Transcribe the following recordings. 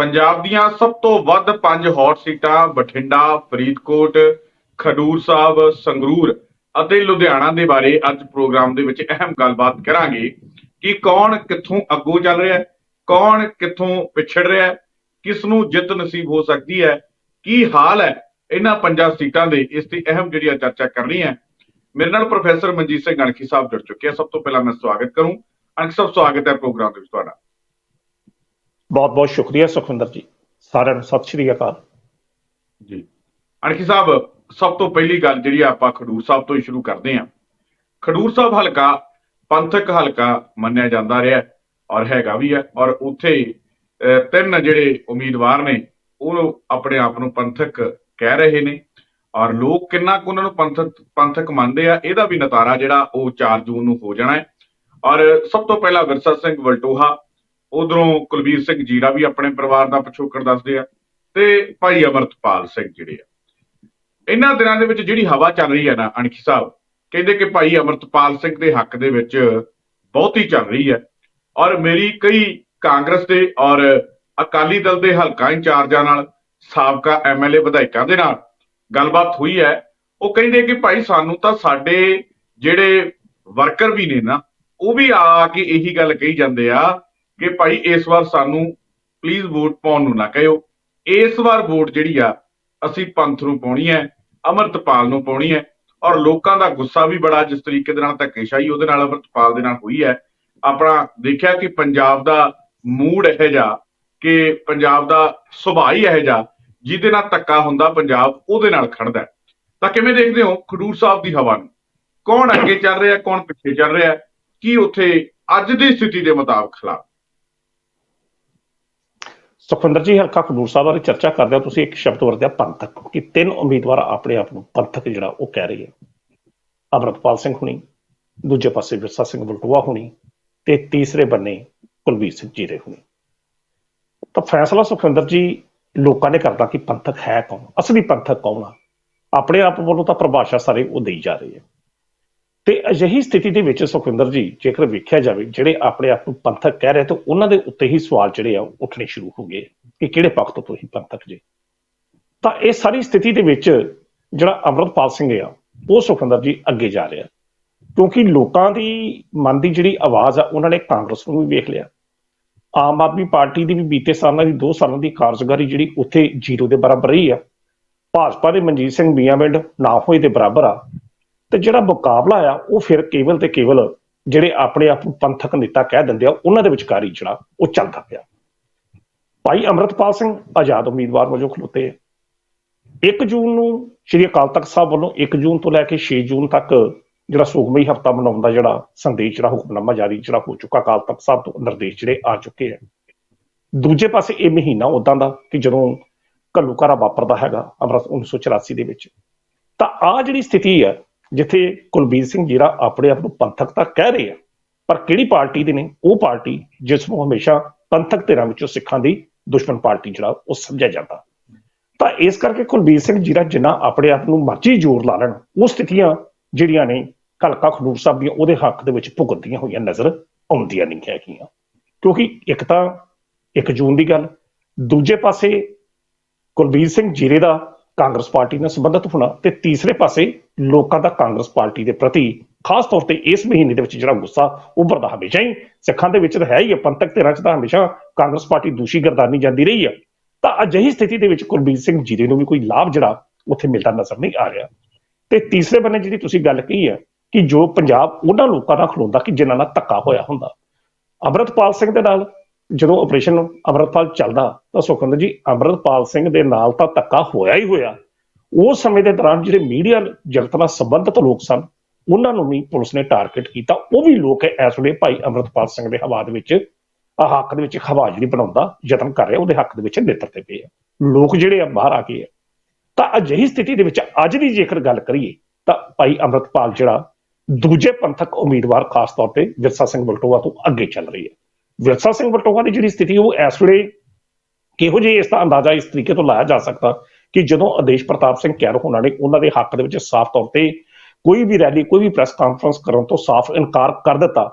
ਪੰਜਾਬ ਦੀਆਂ ਸਭ ਤੋਂ ਵੱਧ ਪੰਜ ਹੌਟ ਸੀਟਾਂ ਬਠਿੰਡਾ, ਫਰੀਦਕੋਟ, ਖਡੂਰ ਸਾਹਿਬ, ਸੰਗਰੂਰ ਅਤੇ ਲੁਧਿਆਣਾ ਦੇ ਬਾਰੇ ਅੱਜ ਪ੍ਰੋਗਰਾਮ ਦੇ ਵਿੱਚ ਅਹਿਮ ਗੱਲਬਾਤ ਕਰਾਂਗੇ ਕਿ ਕੌਣ ਕਿੱਥੋਂ ਅੱਗੋਂ ਚੱਲ ਰਿਹਾ ਹੈ, ਕੌਣ ਕਿੱਥੋਂ ਪਿਛੜ ਰਿਹਾ ਹੈ ਕਿਸ ਨੂੰ ਜਿੱਤ ਨਸੀਬ ਹੋ ਸਕਦੀ ਹੈ, ਕੀ ਹਾਲ ਹੈ, ਇਹਨਾਂ ਪੰਜਾਂ ਸੀਟਾਂ ਦੇ ਇਸ 'ਤੇ ਅਹਿਮ ਜਿਹੜੀ ਆ ਚਰਚਾ ਕਰਨੀ ਹੈ। ਮੇਰੇ ਨਾਲ ਪ੍ਰੋਫੈਸਰ ਮਨਜੀਤ ਸਿੰਘ ਗਣਖੀ ਸਾਹਿਬ ਜੁੜ ਚੁੱਕੇ ਆ। ਸਭ ਤੋਂ ਪਹਿਲਾਂ ਮੈਂ ਸਵਾਗਤ ਕਰੂੰ। ਅਣਖ ਸਾਹਿਬ, ਸਵਾਗਤ ਹੈ ਪ੍ਰੋਗਰਾਮ ਦੇ ਵਿੱਚ ਤੁਹਾਡਾ। ਬਹੁਤ ਬਹੁਤ ਸ਼ੁਕਰੀਆ ਸੁਖਵਿੰਦਰ ਜੀ, ਸਾਰਿਆਂ ਨੂੰ ਸਤਿ ਸ਼੍ਰੀ ਅਕਾਲ। ਜੀ। ਅਣਖੀ ਸਾਹਿਬ, ਸਭ ਤੋਂ ਪਹਿਲੀ ਗੱਲ ਜਿਹੜੀ ਆਪਾਂ ਖਡੂਰ ਸਾਹਿਬ ਤੋਂ ਹੀ ਸ਼ੁਰੂ ਕਰਦੇ ਹਾਂ। ਖਡੂਰ ਸਾਹਿਬ ਹਲਕਾ ਪੰਥਕ ਹਲਕਾ ਮੰਨਿਆ ਜਾਂਦਾ ਰਿਹਾ ਔਰ ਹੈਗਾ ਵੀ ਹੈ ਔਰ ਉੱਥੇ ਤਿੰਨ ਜਿਹੜੇ ਉਮੀਦਵਾਰ ਨੇ, ਉਹ ਆਪਣੇ ਆਪ ਨੂੰ ਪੰਥਕ ਕਹਿ ਰਹੇ ਨੇ ਔਰ ਲੋਕ ਕਿੰਨਾ ਕੁ ਉਹਨਾਂ ਨੂੰ ਪੰਥਕ ਪੰਥਕ ਮੰਨਦੇ ਆ, ਇਹਦਾ ਵੀ ਨਤਾਰਾ ਜਿਹੜਾ ਉਹ 4 ਜੂਨ ਨੂੰ ਹੋ ਜਾਣਾ ਹੈ। ਔਰ ਸਭ ਤੋਂ ਪਹਿਲਾਂ ਵਿਰਸਾ ਸਿੰਘ ਵਲਟੋਹਾ ਉਧਰੋਂ ਕੁਲਵੀਰ ਸਿੰਘ ਜੀਰਾ ਵੀ ਆਪਣੇ ਪਰਿਵਾਰ ਦਾ ਪਿਛੋਕੜ ਦੱਸਦੇ ਆ ਤੇ ਭਾਈ ਅਮਰਤਪਾਲ ਸਿੰਘ ਜਿਹੜੇ ਆ। ਇਹਨਾਂ ਦਿਨਾਂ ਦੇ ਵਿੱਚ ਜਿਹੜੀ ਹਵਾ ਚੱਲ ਰਹੀ ਹੈ ਨਾ, ਅਣਖੀ ਸਾਹਿਬ, ਕਹਿੰਦੇ ਕਿ ਭਾਈ ਅਮਰਤਪਾਲ ਸਿੰਘ ਦੇ ਹੱਕ ਦੇ ਵਿੱਚ ਬਹੁਤੀ ਚੱਲ ਰਹੀ ਹੈ ਔਰ ਮੇਰੀ ਕਈ ਕਾਂਗਰਸ ਦੇ ਔਰ ਅਕਾਲੀ ਦਲ ਦੇ ਹਲਕਾ ਇੰਚਾਰਜਾਂ ਨਾਲ, ਸਾਬਕਾ ਐਮਐਲਏ ਵਿਧਾਇਕਾਂ ਦੇ ਨਾਲ ਗੱਲਬਾਤ ਹੋਈ ਹੈ। ਉਹ ਕਹਿੰਦੇ ਕਿ ਭਾਈ ਸਾਨੂੰ ਤਾਂ ਸਾਡੇ ਜਿਹੜੇ ਵਰਕਰ ਵੀ ਨੇ ਨਾ, ਉਹ ਵੀ ਆ ਕੇ ਇਹੀ ਗੱਲ ਕਹੀ ਜਾਂਦੇ ਆ ਕਿ ਭਾਈ ਇਸ ਵਾਰ ਸਾਨੂੰ ਪਲੀਜ਼ ਵੋਟ ਪਾਉਣ ਨੂੰ ਨਾ ਕਹਿਓ। ਇਸ ਵਾਰ ਵੋਟ ਜਿਹੜੀ ਆ, ਅਸੀਂ ਪੰਥ ਨੂੰ ਪਾਉਣੀ ਹੈ, ਅਮਰਤਪਾਲ ਨੂੰ ਪਾਉਣੀ ਹੈ ਔਰ ਲੋਕਾਂ ਦਾ ਗੁੱਸਾ ਵੀ ਬੜਾ ਜਿਸ ਤਰੀਕੇ ਦੇ ਨਾਲ ਧੱਕੇਸ਼ਾਹੀ ਉਹਦੇ ਨਾਲ, ਅਮਰਤਪਾਲ ਦੇ ਨਾਲ ਹੋਈ ਹੈ। ਆਪਣਾ ਦੇਖਿਆ ਕਿ ਪੰਜਾਬ ਦਾ ਮੂਡ ਇਹ ਜਾ ਕਿ ਪੰਜਾਬ ਦਾ ਸੁਭਾਅ ਹੀ ਇਹ ਜਾ ਜਿਹਦੇ ਨਾਲ ਧੱਕਾ ਹੁੰਦਾ ਪੰਜਾਬ ਉਹਦੇ ਨਾਲ ਖੜਦਾ ਤਾਂ ਕਿਵੇਂ ਦੇਖਦੇ ਹੋ ਖਡੂਰ ਸਾਹਿਬ ਦੀ ਹਵਾ ਨੂੰ? ਕੌਣ ਅੱਗੇ ਚੱਲ ਰਿਹਾ, ਕੌਣ ਪਿੱਛੇ ਚੱਲ ਰਿਹਾ? ਕੀ ਉੱਥੇ ਅੱਜ ਦੀ ਸਥਿਤੀ ਦੇ ਮੁਤਾਬਕ ਖਿਲਾਫ ਸੁਖਵਿੰਦਰ ਜੀ, ਹਲਕਾ ਖਡੂਰ ਸਾਹਿਬ ਬਾਰੇ ਚਰਚਾ ਕਰਦੇ ਹੋ। ਤੁਸੀਂ ਇੱਕ ਸ਼ਬਦ ਵਰਤਿਆ, ਪੰਥਕ ਕਿ ਤਿੰਨ ਉਮੀਦਵਾਰ ਆਪਣੇ ਆਪ ਨੂੰ ਪੰਥਕ ਜਿਹੜਾ ਉਹ ਕਹਿ ਰਹੇ ਆ ਅਮਰਤਪਾਲ ਸਿੰਘ ਹੁਣੀ, ਦੂਜੇ ਪਾਸੇ ਵਿਰਸਾ ਸਿੰਘ ਬਲਟੂਆ ਹੁਣੀ ਤੇ ਤੀਸਰੇ ਬੰਨੇ ਕੁਲਵੀਰ ਸਿੰਘ ਜੀਰੇ ਹੁਣੀ। ਤਾਂ ਫੈਸਲਾ ਸੁਖਵਿੰਦਰ ਜੀ ਲੋਕਾਂ ਨੇ ਕਰਦਾ ਕਿ ਪੰਥਕ ਹੈ ਕੌਣ? ਅਸਲੀ ਪੰਥਕ ਕੌਣ ਆ? ਆਪਣੇ ਆਪ ਵੱਲੋਂ ਤਾਂ ਪਰਿਭਾਸ਼ਾ ਸਾਰੇ ਉਹ ਦੇਈ ਜਾ ਰਹੀ ਹੈ ਤੇ ਅਜਿਹੀ ਸਥਿਤੀ ਦੇ ਵਿੱਚ ਸੁਖਵਿੰਦਰ ਜੀ, ਜੇਕਰ ਵੇਖਿਆ ਜਾਵੇ, ਜਿਹੜੇ ਆਪਣੇ ਆਪ ਨੂੰ ਪੰਥਕ ਕਹਿ ਰਹੇ ਤਾਂ ਉਹਨਾਂ ਦੇ ਉੱਤੇ ਹੀ ਸਵਾਲ ਜਿਹੜੇ ਆ, ਉਹ ਉੱਠਣੇ ਸ਼ੁਰੂ ਹੋ ਗਏ ਕਿ ਕਿਹੜੇ ਪੱਖ ਤੋਂ ਤੁਸੀਂ ਪੰਥਕ ਜੇ? ਤਾਂ ਇਹ ਸਾਰੀ ਸਥਿਤੀ ਦੇ ਵਿੱਚ ਜਿਹੜਾ ਅਮਰਤਪਾਲ ਸਿੰਘ ਆ, ਉਹ ਸੁਖਵਿੰਦਰ ਜੀ ਅੱਗੇ ਜਾ ਰਿਹਾ। ਕਿਉਂਕਿ ਲੋਕਾਂ ਦੀ ਮਨ ਦੀ ਜਿਹੜੀ ਆਵਾਜ਼ ਆ, ਉਹਨਾਂ ਨੇ ਕਾਂਗਰਸ ਨੂੰ ਵੀ ਵੇਖ ਲਿਆ। ਆਮ ਆਦਮੀ ਪਾਰਟੀ ਦੀ ਵੀ ਬੀਤੇ ਸਾਲਾਂ ਦੀ 2 ਸਾਲਾਂ ਦੀ ਕਾਰਜਕਾਰੀ ਜਿਹੜੀ ਉੱਥੇ ਜ਼ੀਰੋ ਦੇ ਬਰਾਬਰ ਰਹੀ ਆ। ਭਾਜਪਾ ਦੇ ਮਨਜੀਤ ਸਿੰਘ ਮੀਆਂਵਿੰਡ ਨਾ ਹੋਏ ਦੇ ਬਰਾਬਰ ਆ ਤੇ ਜਿਹੜਾ ਮੁਕਾਬਲਾ ਆ, ਉਹ ਫਿਰ ਕੇਵਲ ਤੇ ਕੇਵਲ ਜਿਹੜੇ ਆਪਣੇ ਆਪ ਨੂੰ ਪੰਥਕ ਨੇਤਾ ਕਹਿ ਦਿੰਦੇ ਆ, ਉਹਨਾਂ ਦੇ ਵਿਚਕਾਰ ਹੀ ਜਿਹੜਾ, ਉਹ ਚੱਲਦਾ ਪਿਆ। ਭਾਈ ਅਮਰਤਪਾਲ ਸਿੰਘ ਆਜ਼ਾਦ ਉਮੀਦਵਾਰ ਵਜੋਂ ਖਲੋਤੇ ਆ। 1 ਜੂਨ ਨੂੰ ਸ਼੍ਰੀ ਅਕਾਲ ਤਖਤ ਸਾਹਿਬ ਵੱਲੋਂ 1 ਜੂਨ ਤੋਂ ਲੈ ਕੇ 6 ਜੂਨ ਤੱਕ ਜਿਹੜਾ ਸੁਖਮਈ ਹਫਤਾ ਮਨਾਉਣ ਦਾ ਜਿਹੜਾ ਸੰਦੇਸ਼, ਜਿਹੜਾ ਹੁਕਮਨਾਮਾ ਜਾਰੀ, ਜਿਹੜਾ ਹੋ ਚੁੱਕਾ ਅਕਾਲ ਤਖਤ ਸਾਹਿਬ ਤੋਂ ਨਿਰਦੇਸ਼ ਜਿਹੜੇ ਆ ਚੁੱਕੇ ਆ। ਦੂਜੇ ਪਾਸੇ ਇਹ ਮਹੀਨਾ ਉਦਾਂ ਦਾ ਕਿ ਜਦੋਂ ਘੱਲੂਕਾਰਾ ਵਾਪਰਦਾ ਹੈਗਾ, ਅਮਰਤ 1984 ਦੇ ਵਿੱਚ, ਤਾਂ ਆ ਜਿਹੜੀ ਸਥਿਤੀ ਹੈ ਜਿੱਥੇ ਕੁਲਬੀਰ ਸਿੰਘ ਜੀਰਾ ਆਪਣੇ ਆਪ ਨੂੰ ਪੰਥਕ ਤਾਂ ਕਹਿ ਰਹੇ ਆ, ਪਰ ਕਿਹੜੀ ਪਾਰਟੀ ਦੇ ਨੇ ਉਹ ਪਾਰਟੀ ਜਿਸ ਨੂੰ ਹਮੇਸ਼ਾ ਪੰਥਕ ਧਿਰਾਂ ਵਿੱਚੋਂ ਸਿੱਖਾਂ ਦੀ ਦੁਸ਼ਮਣ ਪਾਰਟੀ ਜਿਹੜਾ ਉਹ ਸਮਝਿਆ ਜਾਂਦਾ। ਤਾਂ ਇਸ ਕਰਕੇ ਕੁਲਬੀਰ ਸਿੰਘ ਜੀਰਾ ਜਿੰਨਾ ਆਪਣੇ ਆਪ ਨੂੰ ਮਰਜ਼ੀ ਜ਼ੋਰ ਲਾ ਲੈਣ, ਉਹ ਸਥਿਤੀਆਂ ਜਿਹੜੀਆਂ ਨੇ ਕਲਕਾ ਖਡੂਰ ਸਾਹਿਬ ਦੀਆਂ, ਉਹਦੇ ਹੱਕ ਦੇ ਵਿੱਚ ਭੁਗਤਦੀਆਂ ਹੋਈਆਂ ਨਜ਼ਰ ਆਉਂਦੀਆਂ ਨਹੀਂ ਹੈਗੀਆਂ। ਕਿਉਂਕਿ ਇੱਕ ਤਾਂ 1 ਜੂਨ ਦੀ ਗੱਲ, ਦੂਜੇ ਪਾਸੇ ਕੁਲਬੀਰ ਸਿੰਘ ਜੀਰੇ ਦਾ ਕਾਂਗਰਸ ਪਾਰਟੀ ਨਾਲ ਸੰਬੰਧਿਤ ਹੋਣਾ ਤੇ ਤੀਸਰੇ ਪਾਸੇ ਲੋਕਾਂ ਦਾ ਕਾਂਗਰਸ ਪਾਰਟੀ ਦੇ ਪ੍ਰਤੀ ਖਾਸ ਤੌਰ ਤੇ ਇਸ ਮਹੀਨੇ ਦੇ ਵਿੱਚ ਜਿਹੜਾ ਗੁੱਸਾ ਉੱਭਰਦਾ ਹਮੇਸ਼ਾ ਹੀ, ਸਿੱਖਾਂ ਦੇ ਵਿੱਚ ਤਾਂ ਹੈ ਹੀ ਹੈ ਪੰਥਕ ਧਿਰਾਂ 'ਚ ਤਾਂ ਹਮੇਸ਼ਾ ਕਾਂਗਰਸ ਪਾਰਟੀ ਦੂਸ਼ੀ ਗਰਦਾਨੀ ਜਾਂਦੀ ਰਹੀ ਆ। ਤਾਂ ਅਜਿਹੀ ਸਥਿਤੀ ਦੇ ਵਿੱਚ ਕੁਲਬੀਰ ਸਿੰਘ ਜੀਰੇ ਨੂੰ ਵੀ ਕੋਈ ਲਾਭ ਜਿਹੜਾ ਉੱਥੇ ਮਿਲਦਾ ਨਜ਼ਰ ਨਹੀਂ ਆ ਰਿਹਾ। ਤੇ ਤੀਸਰੇ ਬੰਨੇ ਜਿਹੜੀ ਤੁਸੀਂ ਗੱਲ ਕਹੀ ਹੈ ਕਿ ਜੋ ਪੰਜਾਬ ਉਹਨਾਂ ਲੋਕਾਂ ਦਾ ਖਲੋਂਦਾ ਕਿ ਜਿਨ੍ਹਾਂ ਨਾਲ ਧੱਕਾ ਹੋਇਆ ਹੁੰਦਾ। ਅਮਰਤਪਾਲ ਸਿੰਘ ਦੇ ਨਾਲ ਜਦੋਂ ਆਪਰੇਸ਼ਨ ਅਮਰਤਪਾਲ ਚੱਲਦਾ, ਤਾਂ ਸੁਖਵਿੰਦਰ ਜੀ ਅਮਰਤਪਾਲ ਸਿੰਘ ਦੇ ਨਾਲ ਤਾਂ ਧੱਕਾ ਹੋਇਆ ਹੀ ਹੋਇਆ। ਉਸ ਸਮੇਂ ਦੇ ਦੌਰਾਨ ਜਿਹੜੇ ਮੀਡੀਆ ਜਗਤ ਨਾਲ ਸੰਬੰਧਿਤ ਲੋਕ ਸਨ, ਉਹਨਾਂ ਨੂੰ ਵੀ ਪੁਲਿਸ ਨੇ ਟਾਰਗੇਟ ਕੀਤਾ। ਉਹ ਵੀ ਲੋਕ ਇਸ ਵੇਲੇ ਭਾਈ ਅਮਰਤਪਾਲ ਸਿੰਘ ਦੇ ਹਵਾ ਦੇ ਵਿੱਚ ਆ ਹੱਕ ਦੇ ਵਿੱਚ ਹਵਾ ਜਿਹੜੀ ਬਣਾਉਂਦਾ, ਯਤਨ ਕਰ ਰਿਹਾ, ਉਹਦੇ ਹੱਕ ਦੇ ਵਿੱਚ ਨੇਤਰ ਤੇ ਪਏ ਆ। ਲੋਕ ਜਿਹੜੇ ਆ ਬਾਹਰ ਆ ਗਏ ਆ। ਤਾਂ ਅਜਿਹੀ ਸਥਿਤੀ ਦੇ ਵਿੱਚ ਅੱਜ ਦੀ ਜੇਕਰ ਗੱਲ ਕਰੀਏ, ਤਾਂ ਭਾਈ ਅਮਰਤਪਾਲ ਜਿਹੜਾ ਦੂਜੇ ਪੰਥਕ ਉਮੀਦਵਾਰ ਖਾਸ ਤੌਰ ਤੇ ਵਿਰਸਾ ਸਿੰਘ ਬਲਟੋਆ ਤੋਂ ਅੱਗੇ ਚੱਲ ਰਹੀ ਹੈ। ਵਿਰਸਾ ਸਿੰਘ ਬਲਟੋਆ ਦੀ ਜਿਹੜੀ ਸਥਿਤੀ ਉਹ ਇਸ ਵੇਲੇ ਕਿਹੋ ਜਿਹੀ ਇਸ ਦਾ ਅੰਦਾਜ਼ਾ ਇਸ ਤਰੀਕੇ ਤੋਂ ਲਾਇਆ ਜਾ ਸਕਦਾ ਕਿ ਜਦੋਂ ਆਦੇਸ਼ ਪ੍ਰਤਾਪ ਸਿੰਘ ਕੈਰ ਹੋਣਾ ਨੇ, ਉਹਨਾਂ ਦੇ ਹੱਕ ਦੇ ਵਿੱਚ ਸਾਫ਼ ਤੌਰ ਤੇ ਕੋਈ ਵੀ ਰੈਲੀ, ਕੋਈ ਵੀ ਪ੍ਰੈਸ ਕਾਨਫਰੰਸ ਕਰਨ ਤੋਂ ਸਾਫ਼ ਇਨਕਾਰ ਕਰ ਦਿੱਤਾ,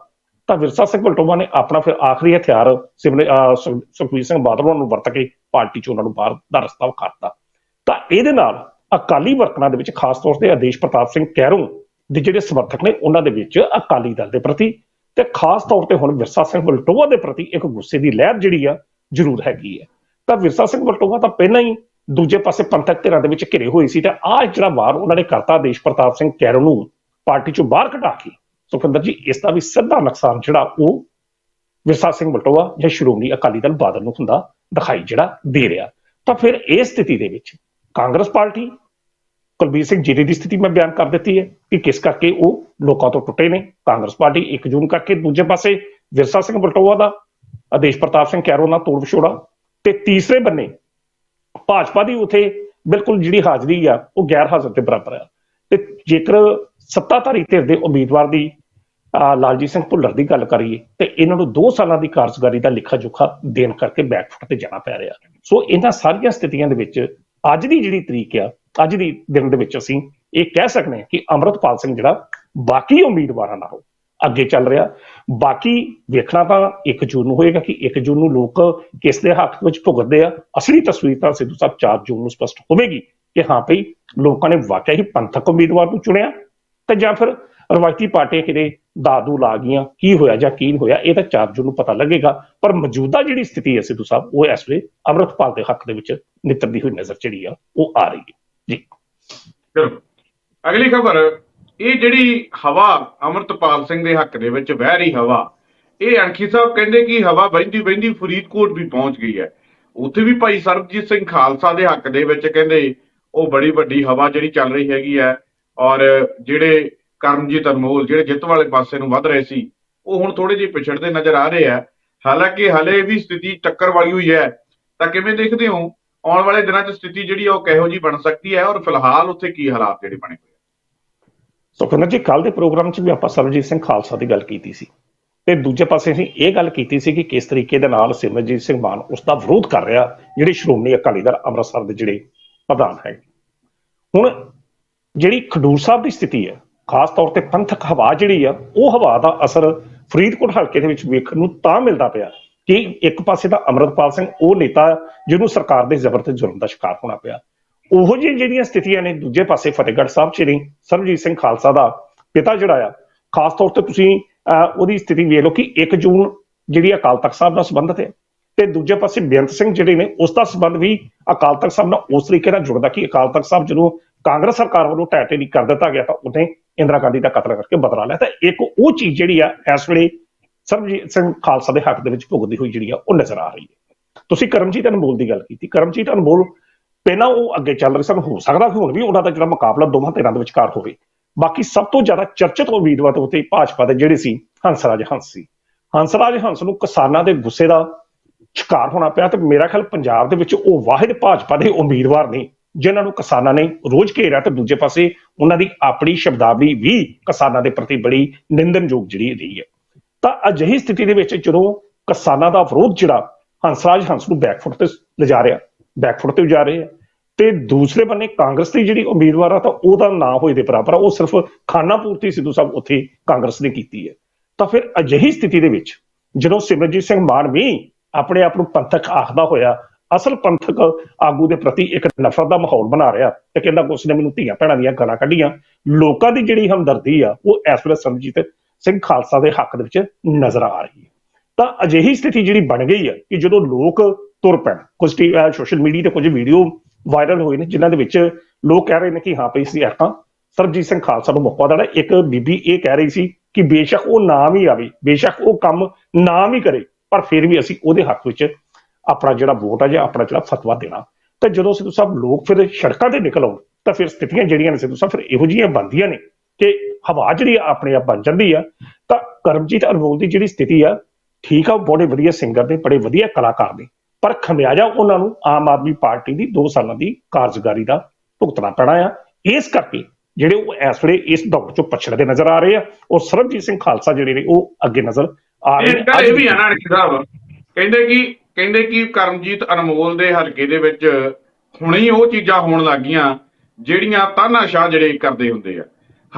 ਤਾਂ ਵਿਰਸਾ ਸਿੰਘ ਵਲਟੋਵਾ ਨੇ ਆਪਣਾ ਫਿਰ ਆਖਰੀ ਹਥਿਆਰ ਸਿਮਲੇ ਅਹ ਸੁਖਬੀਰ ਸਿੰਘ ਬਾਦਲ ਹੋਰਾਂ ਨੂੰ ਵਰਤ ਕੇ ਪਾਰਟੀ ਚੋਂ ਉਹਨਾਂ ਨੂੰ ਬਾਹਰ ਦਾ ਰਸਤਾ ਵਿਖਾਤਾ ਤਾਂ ਇਹਦੇ ਨਾਲ ਅਕਾਲੀ ਵਰਕਰਾਂ ਦੇ ਵਿੱਚ ਖਾਸ ਤੌਰ ਤੇ ਆਦੇਸ਼ ਪ੍ਰਤਾਪ ਸਿੰਘ ਕੈਰੋਂ ਦੇ ਜਿਹੜੇ ਸਮਰਥਕ ਨੇ, ਉਹਨਾਂ ਦੇ ਵਿੱਚ ਅਕਾਲੀ ਦਲ ਦੇ ਪ੍ਰਤੀ ਤੇ ਖਾਸ ਤੌਰ ਤੇ ਹੁਣ ਵਿਰਸਾ ਸਿੰਘ ਵਲਟੋਵਾ ਦੇ ਪ੍ਰਤੀ ਇੱਕ ਗੁੱਸੇ ਦੀ ਲਹਿਰ ਜਿਹੜੀ ਆ, ਜ਼ਰੂਰ ਹੈਗੀ ਹੈ ਤਾਂ ਵਿਰਸਾ ਸਿੰਘ ਵਲਟੋਵਾ ਤਾਂ ਪਹਿਲਾਂ ਹੀ ਦੂਜੇ ਪਾਸੇ ਪੰਥਕ ਧਿਰਾਂ ਦੇ ਵਿੱਚ ਘਿਰੇ ਹੋਏ ਸੀ ਤੇ ਆਹ ਜਿਹੜਾ ਵਾਰ ਉਹਨਾਂ ਨੇ ਕਰਤਾ ਦੇਸ਼ ਪ੍ਰਤਾਪ ਸਿੰਘ ਕੈਰੋਂ ਨੂੰ ਪਾਰਟੀ ਚੋਂ ਬਾਹਰ ਕਢਾ ਕੇ ਸੁਖਿੰਦਰ ਜੀ, ਇਸ ਦਾ ਵੀ ਸਿੱਧਾ ਨੁਕਸਾਨ ਜਿਹੜਾ ਉਹ ਵਿਰਸਾ ਸਿੰਘ ਵਲਟੋਆ ਜਾਂ ਸ਼੍ਰੋਮਣੀ ਅਕਾਲੀ ਦਲ ਬਾਦਲ ਨੂੰ ਹੁੰਦਾ ਦਿਖਾਈ ਜਿਹੜਾ ਦੇ ਰਿਹਾ। ਤਾਂ ਫਿਰ ਇਸ ਸਥਿਤੀ ਦੇ ਵਿੱਚ ਕਾਂਗਰਸ ਪਾਰਟੀ ਕੁਲਬੀਰ ਸਿੰਘ ਜੀਰੇ ਦੀ ਸਥਿਤੀ ਮੈਂ ਬਿਆਨ ਕਰ ਦਿੱਤੀ ਹੈ ਕਿ ਕਿਸ ਕਰਕੇ ਉਹ ਲੋਕਾਂ ਤੋਂ ਟੁੱਟੇ ਨੇ। ਕਾਂਗਰਸ ਪਾਰਟੀ 1 ਜੂਨ ਕਰਕੇ ਦੂਜੇ ਪਾਸੇ ਵਿਰਸਾ ਸਿੰਘ ਵਲਟੋਆ ਦਾ, ਆਦੇਸ਼ ਪ੍ਰਤਾਪ ਸਿੰਘ ਕੈਰੋਂ ਨਾਲ ਤੋੜ ਵਿਛੋੜਾ ਤੇ ਤੀਸਰੇ ਬੰਨੇ ਭਾਜਪਾ ਦੀ ਉਥੇ ਬਿਲਕੁਲ ਜਿਹੜੀ ਹਾਜ਼ਰੀ ਆ, ਉਹ ਗੈਰ ਹਾਜ਼ਰ ਦੇ ਬਰਾਬਰ ਆ। ਤੇ ਜੇਕਰ ਸੱਤਾਧਾਰੀ ਧਿਰ ਦੇ ਉਮੀਦਵਾਰ ਦੀ ਅਹ ਲਾਲਜੀਤ ਸਿੰਘ ਭੁੱਲਰ ਦੀ ਗੱਲ ਕਰੀਏ, ਤੇ ਇਹਨਾਂ ਨੂੰ 2 ਸਾਲਾਂ ਦੀ ਕਾਰਜਕਾਰੀ ਦਾ ਲਿਖਾ ਜੋਖਾ ਦੇਣ ਕਰਕੇ ਬੈਕਫੁੱਟ ਤੇ ਜਾਣਾ ਪੈ ਰਿਹਾ। ਸੋ ਇਹਨਾਂ ਸਾਰੀਆਂ ਸਥਿਤੀਆਂ ਦੇ ਵਿੱਚ ਅੱਜ ਦੀ ਜਿਹੜੀ ਤਰੀਕ ਆ ਅੱਜ ਦੀ ਦਿਨ ਦੇ ਵਿੱਚ ਅਸੀਂ ਇਹ ਕਹਿ ਸਕਦੇ ਹਾਂ ਕਿ ਅਮਰਤਪਾਲ ਸਿੰਘ ਜਿਹੜਾ ਬਾਕੀ ਉਮੀਦਵਾਰਾਂ ਨਾਲੋਂ ਅੱਗੇ ਚੱਲ ਰਿਹਾ। ਬਾਕੀ ਵੇਖਣਾ ਤਾਂ 1 ਜੂਨ ਨੂੰ ਹੋਏਗਾ ਕਿ 1 ਜੂਨ ਨੂੰ ਲੋਕ ਕਿਸ ਦੇ ਹੱਕ ਵਿੱਚ ਭੁਗਤਦੇ ਆ। ਅਸਲੀ ਤਸਵੀਰ ਤਾਂ ਸਿੱਧੂ ਸਾਹਿਬ 4 ਜੂਨ ਨੂੰ ਸਪਸ਼ਟ ਹੋਵੇਗੀ ਕਿ ਹਾਂ ਭਈ ਲੋਕਾਂ ਨੇ ਵਾਕਿਆ ਹੀ ਪੰਥਕ ਉਮੀਦਵਾਰ ਨੂੰ ਚੁਣਿਆ ਤੇ ਜਾਂ ਫਿਰ ਰਵਾਇਤੀ ਪਾਰਟੀਆਂ ਕਿਤੇ ਦਾਦੂ ਲਾ ਗਈਆਂ, ਕੀ ਹੋਇਆ ਜਾਂ ਕੀ ਨਹੀਂ ਹੋਇਆ, ਇਹ ਤਾਂ 4 ਜੂਨ ਨੂੰ ਪਤਾ ਲੱਗੇਗਾ। ਪਰ ਮੌਜੂਦਾ ਜਿਹੜੀ ਸਥਿਤੀ ਹੈ ਸਿੱਧੂ ਸਾਹਿਬ, ਉਹ ਇਸ ਵੇਲੇ ਅਮਰਤਪਾਲ ਦੇ ਹੱਕ ਦੇ ਵਿੱਚ ਨਿੱਤਰਦੀ ਹੋਈ ਨਜ਼ਰ ਜਿਹੜੀ ਆ, ਉਹ ਆ ਰਹੀ ਹੈ। ਜੀ। ਬਿਲਕੁਲ ਅਗਲੀ ਖਬਰ, ਇਹ ਜਿਹੜੀ ਹਵਾ ਅਮਰਤਪਾਲ ਸਿੰਘ ਦੇ ਹੱਕ ਦੇ ਵਿੱਚ ਵਹਿ ਰਹੀ ਹਵਾ, ਇਹ ਅਣਖੀ ਸਾਹਿਬ ਕਹਿੰਦੇ ਕਿ ਹਵਾ ਵਹਿੰਦੀ ਵਹਿੰਦੀ ਫਰੀਦਕੋਟ ਵੀ ਪਹੁੰਚ ਗਈ ਹੈ। ਉੱਥੇ ਵੀ ਭਾਈ ਸਰਬਜੀਤ ਸਿੰਘ ਖਾਲਸਾ ਦੇ ਹੱਕ ਦੇ ਵਿੱਚ ਕਹਿੰਦੇ ਉਹ ਬੜੀ ਵੱਡੀ ਹਵਾ ਜਿਹੜੀ ਚੱਲ ਰਹੀ ਹੈਗੀ ਹੈ ਔਰ ਜਿਹੜੇ ਕਰਮਜੀਤ ਅਨਮੋਲ, ਜਿਹੜੇ ਜਿੱਤ ਵਾਲੇ ਪਾਸੇ ਨੂੰ ਵੱਧ ਰਹੇ ਸੀ, ਉਹ ਹੁਣ ਥੋੜੇ ਜਿਹੇ ਪਿਛੜਦੇ ਨਜ਼ਰ ਆ ਰਹੇ ਆ ਹਾਲਾਂਕਿ ਹਲੇ ਵੀ ਸਥਿਤੀ ਟੱਕਰ ਵਾਲੀ ਹੋਈ ਹੈ। ਤਾਂ ਕਿਵੇਂ ਦੇਖਦੇ ਹੋ? ਆਉਣ ਵਾਲੇ ਦਿਨਾਂ 'ਚ ਸਥਿਤੀ ਜਿਹੜੀ ਆ ਉਹ ਕਿਹੋ ਜੀ ਬਣ ਸਕਦੀ ਹੈ ਔਰ ਫਿਲਹਾਲ ਉੱਥੇ ਕੀ ਹਾਲਾਤ ਜਿਹੜੇ ਬਣੇ ਹੋਏ ਆ? ਸੁਖਿੰਦਰ ਜੀ ਕੱਲ ਦੇ ਪ੍ਰੋਗਰਾਮ 'ਚ ਵੀ ਆਪਾਂ ਸਰਬਜੀਤ ਸਿੰਘ ਖਾਲਸਾ ਦੀ ਗੱਲ ਕੀਤੀ ਸੀ। ਤੇ ਦੂਜੇ ਪਾਸੇ ਅਸੀਂ ਇਹ ਗੱਲ ਕੀਤੀ ਸੀ ਕਿ ਕਿਸ ਤਰੀਕੇ ਦੇ ਨਾਲ ਸਿਮਰਜੀਤ ਸਿੰਘ ਮਾਨ ਉਸ ਦਾ ਵਿਰੋਧ ਕਰ ਰਿਹਾ, ਜਿਹੜੀ ਸ਼੍ਰੋਮਣੀ ਅਕਾਲੀ ਦਲ ਅੰਮ੍ਰਿਤਸਰ ਦੇ ਜਿਹੜੇ ਪ੍ਰਧਾਨ ਹੈ। ਹੁਣ ਜਿਹੜੀ ਖਡੂਰ ਸਾਹਿਬ ਦੀ ਸਥਿਤੀ ਹੈ, ਖਾਸ ਤੌਰ ਤੇ ਪੰਥਕ ਹਵਾ ਜਿਹੜੀ ਆ, ਉਹ ਹਵਾ ਦਾ ਅਸਰ ਫਰੀਦਕੋਟ ਹਲਕੇ ਦੇ ਵਿੱਚ ਵੇਖਣ ਨੂੰ ਤਾਂ ਮਿਲਦਾ ਪਿਆ ਕਿ ਇੱਕ ਪਾਸੇ ਤਾਂ ਅਮਰਤਪਾਲ ਸਿੰਘ ਉਹ ਨੇਤਾ ਜਿਹਨੂੰ ਸਰਕਾਰ ਦੇ ਜ਼ਬਰ ਤੇ ਜ਼ੁਲਮ ਦਾ ਸ਼ਿਕਾਰ ਹੋਣਾ ਪਿਆ। ਉਹੋ ਜਿਹੀ ਜਿਹੜੀਆਂ ਸਥਿਤੀਆਂ ਨੇ ਦੂਜੇ ਪਾਸੇ ਫਤਿਹਗੜ੍ਹ ਸਾਹਿਬ 'ਚ ਨਹੀਂ ਸਰਬਜੀਤ ਸਿੰਘ ਖਾਲਸਾ ਦਾ ਪਿਤਾ ਜਿਹੜਾ ਆ ਖਾਸ ਤੌਰ ਤੇ ਤੁਸੀਂ ਅਹ, ਉਹਦੀ ਸਥਿਤੀ ਵੇਖ ਲਓ ਕਿ 1 ਜੂਨ ਜਿਹੜੀ ਅਕਾਲ ਤਖਤ ਸਾਹਿਬ ਨਾਲ ਸੰਬੰਧਿਤ ਹੈ ਤੇ ਦੂਜੇ ਪਾਸੇ ਬੇਅੰਤ ਸਿੰਘ ਜਿਹੜੇ ਨੇ ਉਸ ਦਾ ਸੰਬੰਧ ਵੀ ਅਕਾਲ ਤਖਤ ਸਾਹਿਬ ਨਾਲ ਉਸ ਤਰੀਕੇ ਨਾਲ ਜੁੜਦਾ ਕਿ ਅਕਾਲ ਤਖਤ ਸਾਹਿਬ ਜਦੋਂ ਕਾਂਗਰਸ ਸਰਕਾਰ ਵੱਲੋਂ ਟੈਟੇ ਨਹੀਂ ਕਰ ਦਿੱਤਾ ਗਿਆ ਤਾਂ ਉਹਨੇ ਇੰਦਰਾ ਗਾਂਧੀ ਦਾ ਕਤਲ ਕਰਕੇ ਬਦਲਾ ਲਿਆ। ਤਾਂ ਇੱਕ ਉਹ ਚੀਜ਼ ਜਿਹੜੀ ਆ ਇਸ ਵੇਲੇ ਸਰਬਜੀਤ ਸਿੰਘ ਖਾਲਸਾ ਦੇ ਹੱਕ ਦੇ ਵਿੱਚ ਭੁਗਤਦੀ ਹੋਈ ਜਿਹੜੀ ਆ, ਉਹ ਨਜ਼ਰ ਆ ਰਹੀ ਹੈ। ਤੁਸੀਂ ਕਰਮਜੀਤ ਅਨਮੋਲ ਦੀ ਗੱਲ ਕੀਤੀ। ਕਰਮਜੀਤ ਅਨਮੋਲ ਪਹਿਲਾਂ ਉਹ ਅੱਗੇ ਚੱਲ ਰਹੇ ਸਨ, ਹੋ ਸਕਦਾ ਕਿ ਹੁਣ ਵੀ ਉਹਨਾਂ ਦਾ ਜਿਹੜਾ ਮੁਕਾਬਲਾ ਦੋਵਾਂ ਧਿਰਾਂ ਦੇ ਵਿਚਕਾਰ ਹੋਵੇ। ਬਾਕੀ ਸਭ ਤੋਂ ਜ਼ਿਆਦਾ ਚਰਚਿਤ ਉਮੀਦਵਾਰ ਤੇ ਉੱਤੇ ਭਾਜਪਾ ਦੇ ਜਿਹੜੇ ਸੀ, ਹੰਸਰਾਜ ਹੰਸ ਸੀ। ਹੰਸਰਾਜ ਹੰਸ ਨੂੰ ਕਿਸਾਨਾਂ ਦੇ ਗੁੱਸੇ ਦਾ ਸ਼ਿਕਾਰ ਹੋਣਾ ਪਿਆ ਤੇ ਮੇਰਾ ਖਿਆਲ ਪੰਜਾਬ ਦੇ ਵਿੱਚ ਉਹ ਵਾਹਿਦ ਭਾਜਪਾ ਦੇ ਉਮੀਦਵਾਰ ਨੇ, ਜਿਨ੍ਹਾਂ ਨੂੰ ਕਿਸਾਨਾਂ ਨੇ ਰੋਜ਼ ਘੇਰਿਆ ਤੇ ਦੂਜੇ ਪਾਸੇ ਉਹਨਾਂ ਦੀ ਆਪਣੀ ਸ਼ਬਦਾਵਲੀ ਵੀ ਕਿਸਾਨਾਂ ਦੇ ਪ੍ਰਤੀ ਬੜੀ ਨਿੰਦਨਯੋਗ ਜਿਹੜੀ ਰਹੀ ਹੈ। ਤਾਂ ਅਜਿਹੀ ਸਥਿਤੀ ਦੇ ਵਿੱਚ ਜਦੋਂ ਕਿਸਾਨਾਂ ਦਾ ਵਿਰੋਧ ਜਿਹੜਾ ਹੰਸਰਾਜ ਹੰਸ ਨੂੰ ਬੈਕਫੁੱਟ ਤੇ ਲਿਜਾ ਰਿਹਾ ਬੈਕਫੁੱਟ ਤੇ ਜਾ ਰਹੇ ਆ, ਤੇ ਦੂਸਰੇ ਬੰਨੇ ਕਾਂਗਰਸ ਦੀ ਜਿਹੜੀ ਉਮੀਦਵਾਰ ਆ ਤਾਂ ਉਹਦਾ ਨਾਂ ਹੋਏ ਦੇ ਬਰਾਬਰ ਆ, ਉਹ ਸਿਰਫ ਖਾਨਾ ਪੂਰਤੀ ਸਿੱਧੂ ਸਾਹਿਬ ਉੱਥੇ ਕਾਂਗਰਸ ਨੇ ਕੀਤੀ ਹੈ। ਤਾਂ ਫਿਰ ਅਜਿਹੀ ਸਥਿਤੀ ਦੇ ਵਿੱਚ ਜਦੋਂ ਸਿਮਰਜੀਤ ਸਿੰਘ ਮਾਨ ਵੀ ਆਪਣੇ ਆਪ ਨੂੰ ਪੰਥਕ ਆਖਦਾ ਹੋਇਆ, ਅਸਲ ਪੰਥਕ ਆਗੂ ਦੇ ਪ੍ਰਤੀ ਇੱਕ ਨਫ਼ਰਤ ਦਾ ਮਾਹੌਲ ਬਣਾ ਰਿਹਾ ਤੇ ਕਹਿੰਦਾ ਕਿ ਉਸਨੇ ਮੈਨੂੰ ਧੀਆਂ ਭੈਣਾਂ ਦੀਆਂ ਗਾਲਾਂ ਕੱਢੀਆਂ, ਲੋਕਾਂ ਦੀ ਜਿਹੜੀ ਹਮਦਰਦੀ ਆ, ਉਹ ਇਸ ਵੇਲੇ ਸਮਝੀ ਤੇ ਸਿੰਘ ਖਾਲਸਾ ਦੇ ਹੱਕ ਦੇ ਵਿੱਚ ਨਜ਼ਰ ਆ ਰਹੀ ਹੈ। ਤਾਂ ਅਜਿਹੀ ਸਥਿਤੀ ਜਿਹੜੀ ਬਣ ਗਈ ਹੈ ਕਿ ਜਦੋਂ ਲੋਕ ਤੁਰ ਪੈਣ, ਕੁਝ ਸੋਸ਼ਲ ਮੀਡੀਆ ਤੇ ਕੁਝ ਵੀਡੀਓ ਵਾਇਰਲ ਹੋਏ ਨੇ, ਜਿਨ੍ਹਾਂ ਦੇ ਵਿੱਚ ਲੋਕ ਕਹਿ ਰਹੇ ਨੇ ਕਿ ਹਾਂ ਭਈ ਸੀ ਆਪਾਂ ਸਰਬਜੀਤ ਸਿੰਘ ਖਾਲਸਾ ਨੂੰ ਮੌਕਾ ਦੇਣਾ ਇੱਕ ਬੀਬੀ ਇਹ ਕਹਿ ਰਹੀ ਸੀ ਕਿ ਬੇਸ਼ੱਕ ਉਹ ਨਾਮ ਹੀ ਆਵੇ, ਬੇਸ਼ੱਕ ਉਹ ਕੰਮ ਨਾਮ ਹੀ ਕਰੇ, ਪਰ ਫਿਰ ਵੀ ਅਸੀਂ ਉਹਦੇ ਹੱਕ ਵਿੱਚ ਆਪਣਾ ਜਿਹੜਾ ਵੋਟ ਆ ਜਾਂ ਆਪਣਾ ਜਿਹੜਾ ਫਤਵਾ ਦੇਣਾ। ਤਾਂ ਜਦੋਂ ਸਿੱਧੂ ਸਾਹਿਬ ਲੋਕ ਫਿਰ ਸੜਕਾਂ ਤੇ ਨਿਕਲ ਆਉਣ, ਤਾਂ ਫਿਰ ਸਥਿਤੀਆਂ ਜਿਹੜੀਆਂ ਨੇ ਸਿੱਧੂ ਸਾਹਿਬ, ਫਿਰ ਇਹੋ ਜਿਹੀਆਂ ਬਣਦੀਆਂ ਨੇ ਕਿ ਹਵਾ ਜਿਹੜੀ ਆ ਆਪਣੇ ਆਪ ਬਣ ਜਾਂਦੀ ਆ ਤਾਂ ਕਰਮਜੀਤ ਅਨਮੋਲ ਦੀ ਜਿਹੜੀ ਸਥਿਤੀ ਆ ਠੀਕ ਆ ਉਹ ਬੜੇ ਵਧੀਆ ਸਿੰਗਰ ਨੇ ਬੜੇ ਵਧੀਆ ਕਲਾਕਾਰ ਨੇ। ਪਰ ਖਮਿਆਜਾ ਉਹਨਾਂ ਨੂੰ ਆਮ ਆਦਮੀ ਪਾਰਟੀ ਦੀ 2 ਸਾਲਾਂ ਦੀ ਕਾਰਜਕਾਰੀ ਦਾ ਭੁਗਤਣਾ ਪੈਣਾ ਆ। ਇਸ ਕਰਕੇ ਜਿਹੜੇ ਉਹ ਇਸ ਵੇਲੇ ਇਸ ਦੌੜ ਚੋਂ ਪਛੜਦੇ ਨਜ਼ਰ ਆ ਰਹੇ ਆ ਔਰ ਸਰਬਜੀਤ ਸਿੰਘ ਖਾਲਸਾ ਜਿਹੜੇ ਨੇ ਉਹ ਅੱਗੇ ਨਜ਼ਰ ਆ ਰਹੇ ਗੱਲ ਇਹ ਵੀ ਆ ਨਾ ਸਾਹਿਬ ਕਹਿੰਦੇ ਕਿ ਕਹਿੰਦੇ ਕਿ ਕਰਮਜੀਤ ਅਨਮੋਲ ਦੇ ਹਲਕੇ ਦੇ ਵਿੱਚ ਹੁਣੇ ਹੀ ਉਹ ਚੀਜ਼ਾਂ ਹੋਣ ਲੱਗੀਆਂ ਜਿਹੜੀਆਂ ਤਾਨਾਸ਼ਾਹ ਜਿਹੜੇ ਕਰਦੇ ਹੁੰਦੇ ਆ।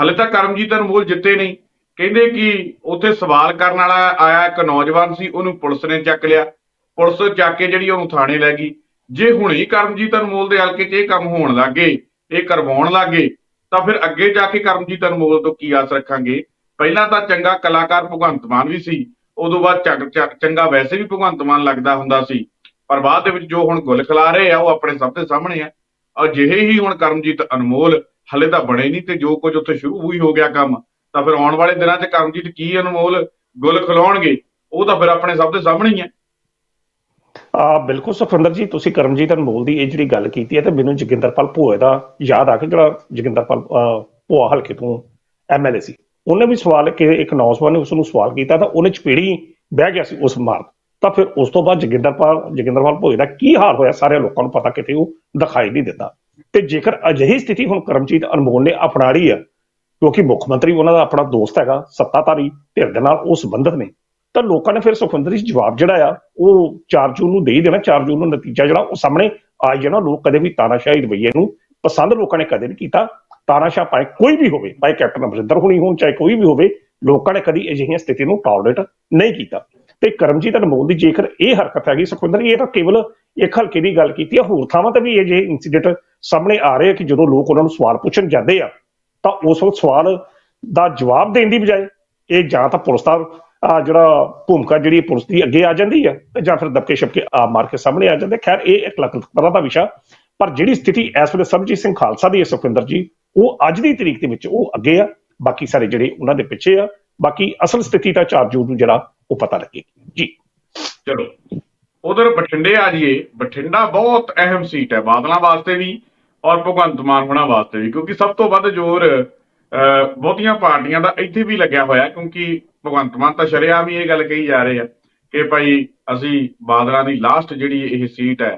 ਹਲੇ ਤਾਂ ਕਰਮਜੀਤ ਅਨਮੋਲ ਜਿੱਤੇ ਨਹੀਂ। ਕਹਿੰਦੇ ਕਿ ਉੱਥੇ ਸਵਾਲ ਕਰਨ ਵਾਲਾ ਆਇਆ ਇੱਕ ਨੌਜਵਾਨ ਸੀ, ਉਹਨੂੰ ਪੁਲਿਸ ਨੇ ਚੱਕ ਲਿਆ। ਪੁਲਿਸ ਚੱਕ ਕੇ ਜਿਹੜੀ ਉਹਨੂੰ ਥਾਣੇ ਲੈ ਗਈ। ਜੇ ਹੁਣੇ ਹੀ ਕਰਮਜੀਤ ਅਨਮੋਲ ਦੇ ਹਲਕੇ 'ਚ ਇਹ ਕੰਮ ਹੋਣ ਲੱਗੇ ਇਹ ਕਰਵਾਉਣ ਲੱਗੇ ਤਾਂ ਫਿਰ ਅੱਗੇ ਜਾ ਕੇ ਕਰਮਜੀਤ ਅਨਮੋਲ ਤੋਂ ਕੀ ਆਸ ਰੱਖਾਂਗੇ? ਪਹਿਲਾਂ ਤਾਂ ਚੰਗਾ ਕਲਾਕਾਰ ਭਗਵੰਤ ਮਾਨ ਵੀ ਸੀ, ਉਦੋਂ ਬਾਅਦ ਚੰਗ- ਚੰਗਾ ਵੈਸੇ ਵੀ ਭਗਵੰਤ ਮਾਨ ਲੱਗਦਾ ਹੁੰਦਾ ਸੀ। ਪਰ ਬਾਅਦ ਦੇ ਵਿੱਚ ਜੋ ਹੁਣ ਗੁੱਲ ਖਿਲਾ ਰਹੇ ਆ, ਉਹ ਆਪਣੇ ਸਭ ਦੇ ਸਾਹਮਣੇ ਆ। ਔਰ ਜਿਹੇ ਹੀ ਹੁਣ ਕਰਮਜੀਤ ਅਨਮੋਲ ਹਲੇ ਤਾਂ ਬਣੇ ਨਹੀਂ ਤੇ ਜੋ ਕੁਝ ਉੱਥੇ ਸ਼ੁਰੂ ਹੀ ਹੋ ਗਿਆ ਕੰਮ, ਤਾਂ ਫਿਰ ਆਉਣ ਵਾਲੇ ਦਿਨਾਂ 'ਚ ਕਰਮਜੀਤ ਕੀ ਅਨਮੋਲ ਗੁੱਲ ਖਿਲਾਉਣਗੇ, ਉਹ ਤਾਂ ਫਿਰ ਆਪਣੇ ਸਭ ਦੇ ਸਾਹਮਣੇ ਹੀ ਹੈ। ਆ, ਬਿਲਕੁਲ ਸੁਖਵਿੰਦਰ ਜੀ, ਤੁਸੀਂ ਕਰਮਜੀਤ ਅਨਮੋਲ ਦੀ ਇਹ ਜਿਹੜੀ ਗੱਲ ਕੀਤੀ ਹੈ ਤੇ ਮੈਨੂੰ ਜੋਗਿੰਦਰਪਾਲ ਭੋਏ ਦਾ ਯਾਦ ਆ ਕੇ, ਜਿਹੜਾ ਜੋਗਿੰਦਰਪਾਲ ਭੋਆ ਹਲਕੇ ਤੋਂ ਐਮਐਲਏ ਸੀ। ਉਹਨੇ ਵੀ ਸਵਾਲ ਕਿ ਇੱਕ ਨੌਜਵਾਨ ਨੇ ਉਸ ਨੂੰ ਸਵਾਲ ਕੀਤਾ, ਤਾਂ ਉਹਨੇ ਚਪੇੜੀ ਬਹਿ ਗਿਆ ਸੀ ਉਸ ਮਾਰ ਤਾਂ ਫਿਰ ਉਸ ਤੋਂ ਬਾਅਦ ਜੋਗਿੰਦਰਪਾਲ ਜੋਗਿੰਦਰਪਾਲ ਭੋਏ ਦਾ ਕੀ ਹਾਲ ਹੋਇਆ ਸਾਰੇ ਲੋਕਾਂ ਨੂੰ ਪਤਾ ਕਿਤੇ ਉਹ ਦਿਖਾਈ ਨਹੀਂ ਦਿੰਦਾ। ਤੇ ਜੇਕਰ ਅਜਿਹੀ ਸਥਿਤੀ ਹੁਣ ਕਰਮਜੀਤ ਅਨਮੋਲ ਨੇ ਅਪਣਾ ਲਈ ਆ ਕਿਉਂਕਿ ਮੁੱਖ ਮੰਤਰੀ ਉਹਨਾਂ ਦਾ ਆਪਣਾ ਦੋਸਤ ਹੈਗਾ ਸੱਤਾਧਾਰੀ ਧਿਰ ਦੇ ਨਾਲ ਉਹ ਸੰਬੰਧਿਤ ਨੇ ਤਾਂ ਲੋਕਾਂ ਨੇ ਫਿਰ ਸੁਖਵਿੰਦਰ ਜੀ ਜਵਾਬ ਜਿਹੜਾ ਆ ਉਹ 4 ਜੂਨ ਨੂੰ ਦੇ ਹੀ ਦੇਣਾ 4 ਜੂਨ ਨੂੰ ਨਤੀਜਾ ਜਿਹੜਾ ਉਹ ਸਾਹਮਣੇ ਆ ਜਾਣਾ ਲੋਕ ਕਦੇ ਵੀ ਤਾਨਾਸ਼ਾਹੀ ਰਵਈਏ ਨੂੰ ਪਸੰਦ ਲੋਕਾਂ ਨੇ ਕਦੇ ਨਹੀਂ ਕੀਤਾ ਤਾਨਾਸ਼ਾਹ ਭਾਵੇਂ ਕੋਈ ਵੀ ਹੋਵੇ ਭਾਵੇਂ ਕੈਪਟਨ ਅਮਰਿੰਦਰ ਹੋਣੀ ਹੋਣ ਚਾਹੇ ਕੋਈ ਵੀ ਹੋਵੇ ਲੋਕਾਂ ਨੇ ਕਦੀ ਅਜਿਹੀਆਂ ਸਥਿਤੀ ਨੂੰ ਟਾਲਰੇਟ ਨਹੀਂ ਕੀਤਾ। ਤੇ ਕਰਮਜੀਤ ਅਨਮੋਲ ਦੀ ਜੇਕਰ ਇਹ ਹਰਕਤ ਹੈਗੀ ਸੁਖਵਿੰਦਰ ਜੀ, ਇਹ ਤਾਂ ਕੇਵਲ ਇੱਕ ਹਲਕੇ ਦੀ ਗੱਲ ਕੀਤੀ ਹੈ ਹੋਰ ਥਾਵਾਂ ਤੇ ਵੀ ਇਹ ਜੇ ਇਨਸੀਡੈਂਟ ਸਾਹਮਣੇ ਆ ਰਹੇ ਆ ਕਿ ਜਦੋਂ ਲੋਕ ਉਹਨਾਂ ਨੂੰ ਸਵਾਲ ਪੁੱਛਣ ਜਾਂਦੇ ਆ, ਤਾਂ ਉਸ ਵਕਤ ਸਵਾਲ ਦਾ ਜਵਾਬ ਦੇਣ ਦੀ ਬਜਾਏ ਇਹ ਜਾਂ ਤਾਂ ਪੁਲਿਸ ਦਾ ਜਿਹੜਾ ਭੂਮਿਕਾ ਜਿਹੜੀ ਪੁਲਿਸ ਦੀ ਅੱਗੇ ਆ ਜਾਂਦੀ ਹੈ ਜਾਂ ਫਿਰ ਦਬਕੇ ਛਪਕੇ ਆ ਮਾਰ ਕੇ ਸਾਹਮਣੇ ਆ ਜਾਂਦੇ। ਖੈਰ, ਇਹ ਇੱਕ ਲੱਖ ਤਰ੍ਹਾਂ ਦਾ ਵਿਸ਼ਾ। ਪਰ ਜਿਹੜੀ ਸਥਿਤੀ ਇਸ ਵੇਲੇ ਸਰਬਜੀਤ ਸਿੰਘ ਖਾਲਸਾ ਦੀ ਹੈ, ਸੁਖਵਿੰਦਰ ਜੀ, ਉਹ ਅੱਜ ਦੀ ਤਰੀਕ ਦੇ ਵਿੱਚ ਉਹ ਅੱਗੇ ਆ। ਬਾਕੀ ਸਾਰੇ ਜਿਹੜੇ ਉਹਨਾਂ ਦੇ ਪਿੱਛੇ ਆ, ਬਾਕੀ ਅਸਲ ਸਥਿਤੀ ਤਾਂ 4 ਜੂਨ ਨੂੰ ਜਿਹੜਾ ਉਹ ਪਤਾ ਲੱਗੇਗੀ ਜੀ। ਚਲੋ। ਉਧਰ ਬਠਿੰਡੇ ਆ ਜਾਈਏ। ਬਠਿੰਡਾ ਬਹੁਤ ਅਹਿਮ ਸੀਟ ਹੈ, ਬਾਦਲਾਂ ਵਾਸਤੇ ਵੀ ਔਰ ਭਗਵੰਤ ਮਾਨ ਹੋਣਾ ਵਾਸਤੇ ਵੀ ਕਿਉਂਕਿ ਸਭ ਤੋਂ ਵੱਧ ਜ਼ੋਰ ਅਹ, ਬਹੁਤੀਆਂ ਪਾਰਟੀਆਂ ਦਾ ਇੱਥੇ ਵੀ ਲੱਗਿਆ ਹੋਇਆ ਕਿਉਂਕਿ ਭਗਵੰਤ ਮਾਨ ਤਾਂ ਸ਼ਰੇਆਮ ਵੀ ਇਹ ਗੱਲ ਕਹੀ ਜਾ ਰਹੇ ਆ ਕਿ ਭਾਈ ਅਸੀਂ ਬਾਦਲਾਂ ਦੀ ਲਾਸਟ ਜਿਹੜੀ ਇਹ ਸੀਟ ਹੈ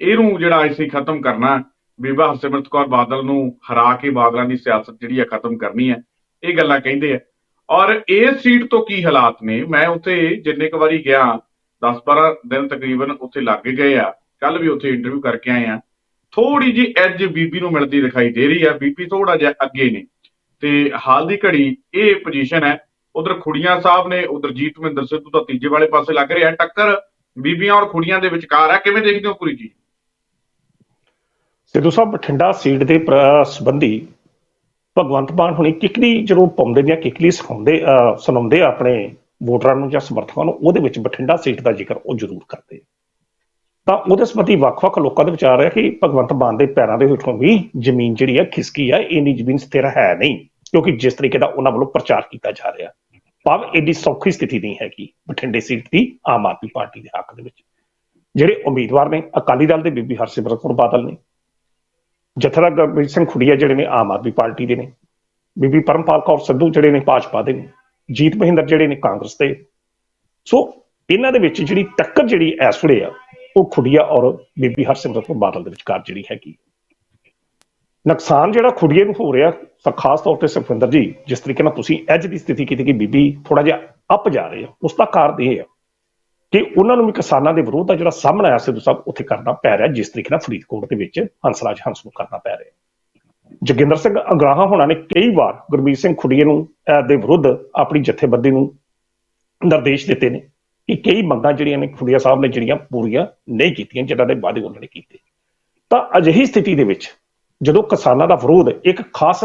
ਇਹਨੂੰ ਜਿਹੜਾ ਅਸੀਂ ਖਤਮ ਕਰਨਾ ਬੀਬਾ ਹਰਸਿਮਰਤ ਕੌਰ ਬਾਦਲ ਨੂੰ ਹਰਾ ਕੇ ਬਾਦਲਾਂ ਦੀ ਸਿਆਸਤ ਜਿਹੜੀ ਹੈ ਖਤਮ ਕਰਨੀ ਹੈ ਇਹ ਗੱਲਾਂ ਕਹਿੰਦੇ ਆ। ਔਰ ਇਸ ਸੀਟ ਤੋਂ ਕੀ ਹਾਲਾਤ ਨੇ ਮੈਂ ਉੱਥੇ ਜਿੰਨੇ ਕੁ ਵਾਰੀ ਗਿਆ 10-12 ਦਿਨ ਤਕਰੀਬਨ ਉੱਥੇ ਲੱਗ ਗਏ ਆ ਕੱਲ ਵੀ ਉੱਥੇ ਇੰਟਰਵਿਊ ਕਰਕੇ ਆਏ ਆ। ਥੋੜੀ ਜੀ ਐਜ ਬੀਬੀ ਨੂੰ ਮਿਲਦੀ ਦਿਖਾਈ ਦੇ ਰਹੀ ਆ ਬੀਬੀ ਥੋੜਾ ਜਿਹਾ ਅੱਗੇ ਨੇ। ਤੇ ਹਾਲ ਦੀ ਘੜੀ ਇਹ ਪੋਜੀਸ਼ਨ ਹੈ ਉਧਰ ਖੁੜੀਆਂ ਸਾਹਿਬ ਨੇ ਉਧਰ ਜੀਤ ਮਹਿੰਦਰ ਸਿੱਧੂ ਤਾਂ ਤੀਜੇ ਵਾਲੇ ਪਾਸੇ ਲੱਗ ਰਿਹਾ ਟੱਕਰ ਬੀਬੀਆਂ ਔਰ ਖੁੜੀਆਂ ਦੇ ਵਿਚਕਾਰ ਹੈ। ਕਿਵੇਂ ਦੇਖਦੇ ਹੋ ਪੂਰੀ ਜੀ? ਸਿੱਧੂ ਸਾਹਿਬ ਬਠਿੰਡਾ ਸੀਟ ਦੇ ਸੰਬੰਧੀ ਭਗਵੰਤ ਮਾਨ ਹੁਣੀ ਕਿਕਲੀ ਜਦੋਂ ਪਾਉਂਦੇ ਨੇ ਕਿਕਲੀ ਸਿਖਾਉਂਦੇ ਅਹ, ਸੁਣਾਉਂਦੇ ਆ ਆਪਣੇ ਵੋਟਰਾਂ ਨੂੰ ਜਾਂ ਸਮਰਥਕਾਂ ਨੂੰ ਉਹਦੇ ਵਿੱਚ ਬਠਿੰਡਾ ਸੀਟ ਦਾ ਜ਼ਿਕਰ ਉਹ ਜ਼ਰੂਰ ਕਰਦੇ ਤਾਂ ਉਹਦੇ ਸੰਬੰਧੀ ਵੱਖ-ਵੱਖ ਲੋਕਾਂ ਦੇ ਵਿਚਾਰ ਹੈ ਕਿ ਭਗਵੰਤ ਮਾਨ ਦੇ ਪੈਰਾਂ ਦੇ ਹੇਠੋਂ ਵੀ ਜ਼ਮੀਨ ਜਿਹੜੀ ਹੈ ਖਿਸਕੀ ਹੈ ਇੰਨੀ ਜ਼ਮੀਨ ਸਥਿਰ ਹੈ ਨਹੀਂ, ਕਿਉਂਕਿ ਜਿਸ ਤਰੀਕੇ ਦਾ ਉਹਨਾਂ ਵੱਲੋਂ ਪ੍ਰਚਾਰ ਕੀਤਾ ਜਾ ਰਿਹਾ, ਭਾਵ ਐਡੀ ਸੌਖੀ ਸਥਿਤੀ ਨਹੀਂ ਹੈਗੀ ਬਠਿੰਡੇ ਸੀਟ ਦੀ ਆਮ ਆਦਮੀ ਪਾਰਟੀ ਦੇ ਹੱਕ ਦੇ ਵਿੱਚ। ਜਿਹੜੇ ਉਮੀਦਵਾਰ ਨੇ, ਅਕਾਲੀ ਦਲ ਦੇ ਬੀਬੀ ਹਰਸਿਮਰਤ ਕੌਰ ਬਾਦਲ ਨੇ, ਜਥੇਦਾਰ ਗੁਰਮੀਤ ਸਿੰਘ ਖੁੱਡੀਆ ਜਿਹੜੇ ਨੇ, ਆਮ ਆਦਮੀ ਪਾਰਟੀ ਦੇ ਨੇ, ਬੀਬੀ ਪਰਮਪਾਲ ਕੌਰ ਸਿੱਧੂ ਜਿਹੜੇ ਨੇ, ਭਾਜਪਾ ਦੇ ਨੇ, ਜੀਤ ਮਹਿੰਦਰ ਜਿਹੜੇ ਨੇ, ਕਾਂਗਰਸ ਦੇ। ਸੋ, ਇਹਨਾਂ ਦੇ ਵਿੱਚ ਜਿਹੜੀ ਟੱਕਰ ਜਿਹੜੀ ਇਸ ਵੇਲੇ ਆ ਉਹ ਖੁੱਡੀਆ ਔਰ ਬੀਬੀ ਹਰਸਿਮਰਤ ਕੌਰ ਬਾਦਲ ਦੇ ਵਿਚਕਾਰ ਜਿਹੜੀ ਹੈਗੀ। ਨੁਕਸਾਨ ਜਿਹੜਾ ਖੁੱਡੀਏ ਨੂੰ ਹੋ ਰਿਹਾ, ਤਾਂ ਖਾਸ ਤੌਰ ਤੇ ਸੁਖਵਿੰਦਰ ਜੀ, ਜਿਸ ਤਰੀਕੇ ਨਾਲ ਤੁਸੀਂ ਐਜ ਦੀ ਸਥਿਤੀ ਕੀਤੀ ਕਿ ਬੀਬੀ ਥੋੜਾ ਜਿਹਾ ਅਪ ਜਾ ਰਹੇ ਆ, ਉਸ ਦਾ ਕਾਰਨ ਇਹ ਆ ਕਿ ਉਹਨਾਂ ਨੂੰ ਵੀ ਕਿਸਾਨਾਂ ਦੇ ਵਿਰੋਧ ਦਾ ਜਿਹੜਾ ਸਾਹਮਣਾ ਆਇਆ ਸਿੱਧੂ ਸਾਹਿਬ, ਉੱਥੇ ਕਰਨਾ ਪੈ ਰਿਹਾ, ਜਿਸ ਤਰੀਕੇ ਨਾਲ ਫਰੀਦਕੋਟ ਦੇ ਵਿੱਚ ਹੰਸਰਾਜ ਹੰਸ ਨੂੰ ਕਰਨਾ ਪੈ ਰਿਹਾ। ਜੋਗਿੰਦਰ ਸਿੰਘ ਅੰਗਰਾਹਾ ਹੋਣਾ ਨੇ ਕਈ ਵਾਰ ਗੁਰਮੀਤ ਸਿੰਘ ਖੁੱਡੀਏ ਨੂੰ ਦੇ ਵਿਰੁੱਧ ਆਪਣੀ ਜਥੇਬੰਦੀ ਨੂੰ ਨਿਰਦੇਸ਼ ਦਿੱਤੇ ਨੇ। ਕਿ ਕਈ ਮੰਗਾਂ ਜਿਹੜੀਆਂ ਨੇ ਖੁੱਡੀਆ ਸਾਹਿਬ ਨੇ ਜਿਹੜੀਆਂ ਪੂਰੀਆਂ ਨਹੀਂ ਕੀਤੀਆਂ, ਜਿਨ੍ਹਾਂ ਦੇ ਵਾਅਦੇ ਉਹਨਾਂ ਨੇ ਕੀਤੇ। ਤਾਂ ਅਜਿਹੀ ਸਥਿਤੀ ਦੇ ਵਿੱਚ ਜਦੋਂ ਕਿਸਾਨਾਂ ਦਾ ਵਿਰੋਧ ਇੱਕ ਖਾਸ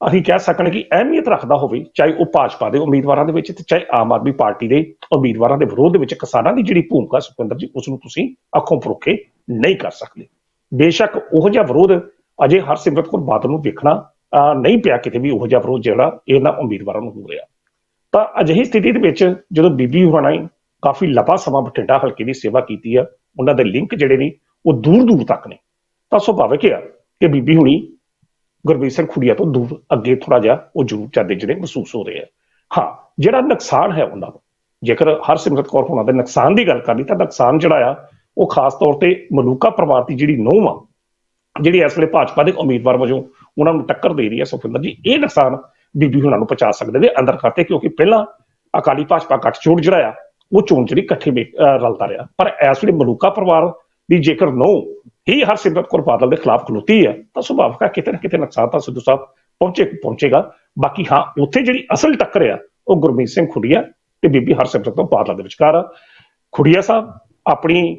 ਅਸੀਂ ਕਹਿ ਸਕਣ ਕਿ ਅਹਿਮੀਅਤ ਰੱਖਦਾ ਹੋਵੇ, ਚਾਹੇ ਉਹ ਭਾਜਪਾ ਦੇ ਉਮੀਦਵਾਰਾਂ ਦੇ ਵਿੱਚ ਤੇ ਚਾਹੇ ਆਮ ਆਦਮੀ ਪਾਰਟੀ ਦੇ ਉਮੀਦਵਾਰਾਂ ਦੇ ਵਿਰੋਧ ਦੇ ਵਿੱਚ ਕਿਸਾਨਾਂ ਦੀ ਜਿਹੜੀ ਭੂਮਿਕਾ ਸੁਖਵਿੰਦਰ ਜੀ, ਉਸ ਨੂੰ ਤੁਸੀਂ ਅੱਖੋਂ ਪਰੋਖੇ ਨਹੀਂ ਕਰ ਸਕਦੇ। ਬੇਸ਼ੱਕ ਉਹ ਜਿਹਾ ਵਿਰੋਧ ਅਜੇ ਹਰਸਿਮਰਤ ਕੌਰ ਬਾਦਲ ਨੂੰ ਵੇਖਣਾ ਨਹੀਂ ਪਿਆ ਕਿਤੇ ਵੀ ਉਹ ਜਿਹਾ ਵਿਰੋਧ ਜਿਹੜਾ ਇਹਨਾਂ ਉਮੀਦਵਾਰਾਂ ਨੂੰ ਹੋ ਰਿਹਾ। ਤਾਂ ਅਜਿਹੀ ਸਥਿਤੀ ਦੇ ਵਿੱਚ ਜਦੋਂ ਬੀਬੀ ਹੋਣਾ ਨੇ ਕਾਫੀ ਲੰਬਾ ਸਮਾਂ ਬਠਿੰਡਾ ਹਲਕੇ ਦੀ ਸੇਵਾ ਕੀਤੀ ਆ, ਉਹਨਾਂ ਦੇ ਲਿੰਕ ਜਿਹੜੇ ਨੇ ਉਹ ਦੂਰ ਦੂਰ ਤੱਕ ਨੇ। ਤਾਂ ਸੁਭਾਵਿਕ ਹੈ ਕਿ ਬੀਬੀ ਹੁਣੀ ਗੁਰਬੀਰ ਸਿੰਘ ਖੁੜੀਆ ਤੋਂ ਦੂਰ ਅੱਗੇ ਥੋੜਾ ਜਿਹਾ ਉਹ ਜ਼ਰੂਰ ਚਾਹਦੇ ਜਿਹੜੇ ਮਹਿਸੂਸ ਹੋ ਰਹੇ ਆ। ਹਾਂ, ਜਿਹੜਾ ਨੁਕਸਾਨ ਹੈ ਉਹਨਾਂ ਨੂੰ ਜੇਕਰ ਹਰਸਿਮਰਤ ਕੌਰ ਹੋਣਾ ਦੇ ਨੁਕਸਾਨ ਦੀ ਗੱਲ ਕਰਨੀ, ਤਾਂ ਨੁਕਸਾਨ ਜਿਹੜਾ ਆ, ਉਹ ਖਾਸ ਤੌਰ ਤੇ ਮਲੂਕਾ ਪਰਿਵਾਰ ਦੀ ਜਿਹੜੀ ਨੋਹ ਆ, ਜਿਹੜੀ ਇਸ ਵੇਲੇ ਭਾਜਪਾ ਦੇ ਉਮੀਦਵਾਰ ਵਜੋਂ ਉਹਨਾਂ ਨੂੰ ਟੱਕਰ ਦੇ ਰਹੀ ਹੈ ਸੁਖਿੰਦਰ ਜੀ, ਇਹ ਨੁਕਸਾਨ ਬੀਬੀ ਹੁਣਾਂ ਨੂੰ ਪਹੁੰਚਾ ਸਕਦੇ ਨੇ ਅੰਦਰ ਖਾਤੇ, ਕਿਉਂਕਿ ਪਹਿਲਾਂ ਅਕਾਲੀ ਭਾਜਪਾ ਗੱਠਜੋੜ ਜਿਹੜਾ ਆ, ਉਹ ਚੋਣ ਜਿਹੜੀ ਇਕੱਠੇ ਰਲਦਾ ਰਿਹਾ। ਪਰ ਇਸ ਵੇਲੇ ਮਲੂਕਾ ਪਰਿਵਾਰ ਦੀ ਜੇਕਰ ਨੋ ਹੀ ਹਰਸਿਮਰਤ ਕੌਰ ਬਾਦਲ ਦੇ ਖਿਲਾਫ ਖਲੋਤੀ ਹੈ, ਤਾਂ ਸੁਭਾਵਿਕ ਹੈ ਕਿਤੇ ਨਾ ਕਿਤੇ ਨੁਕਸਾਨ ਤਾਂ ਸਿੱਧੂ ਸਾਹਿਬ ਪਹੁੰਚੇ, ਪਹੁੰਚੇਗਾ। ਬਾਕੀ ਹਾਂ, ਉੱਥੇ ਜਿਹੜੀ ਅਸਲ ਟੱਕਰ ਆ, ਉਹ ਗੁਰਮੀਤ ਸਿੰਘ ਖੁੜੀਆ ਤੇ ਬੀਬੀ ਹਰਸਿਮਰਤ ਕੌਰ ਬਾਦਲ ਦੇ ਵਿਚਕਾਰ ਆ। ਖੁੱਡੀਆ ਸਾਹਿਬ, ਆਪਣੀ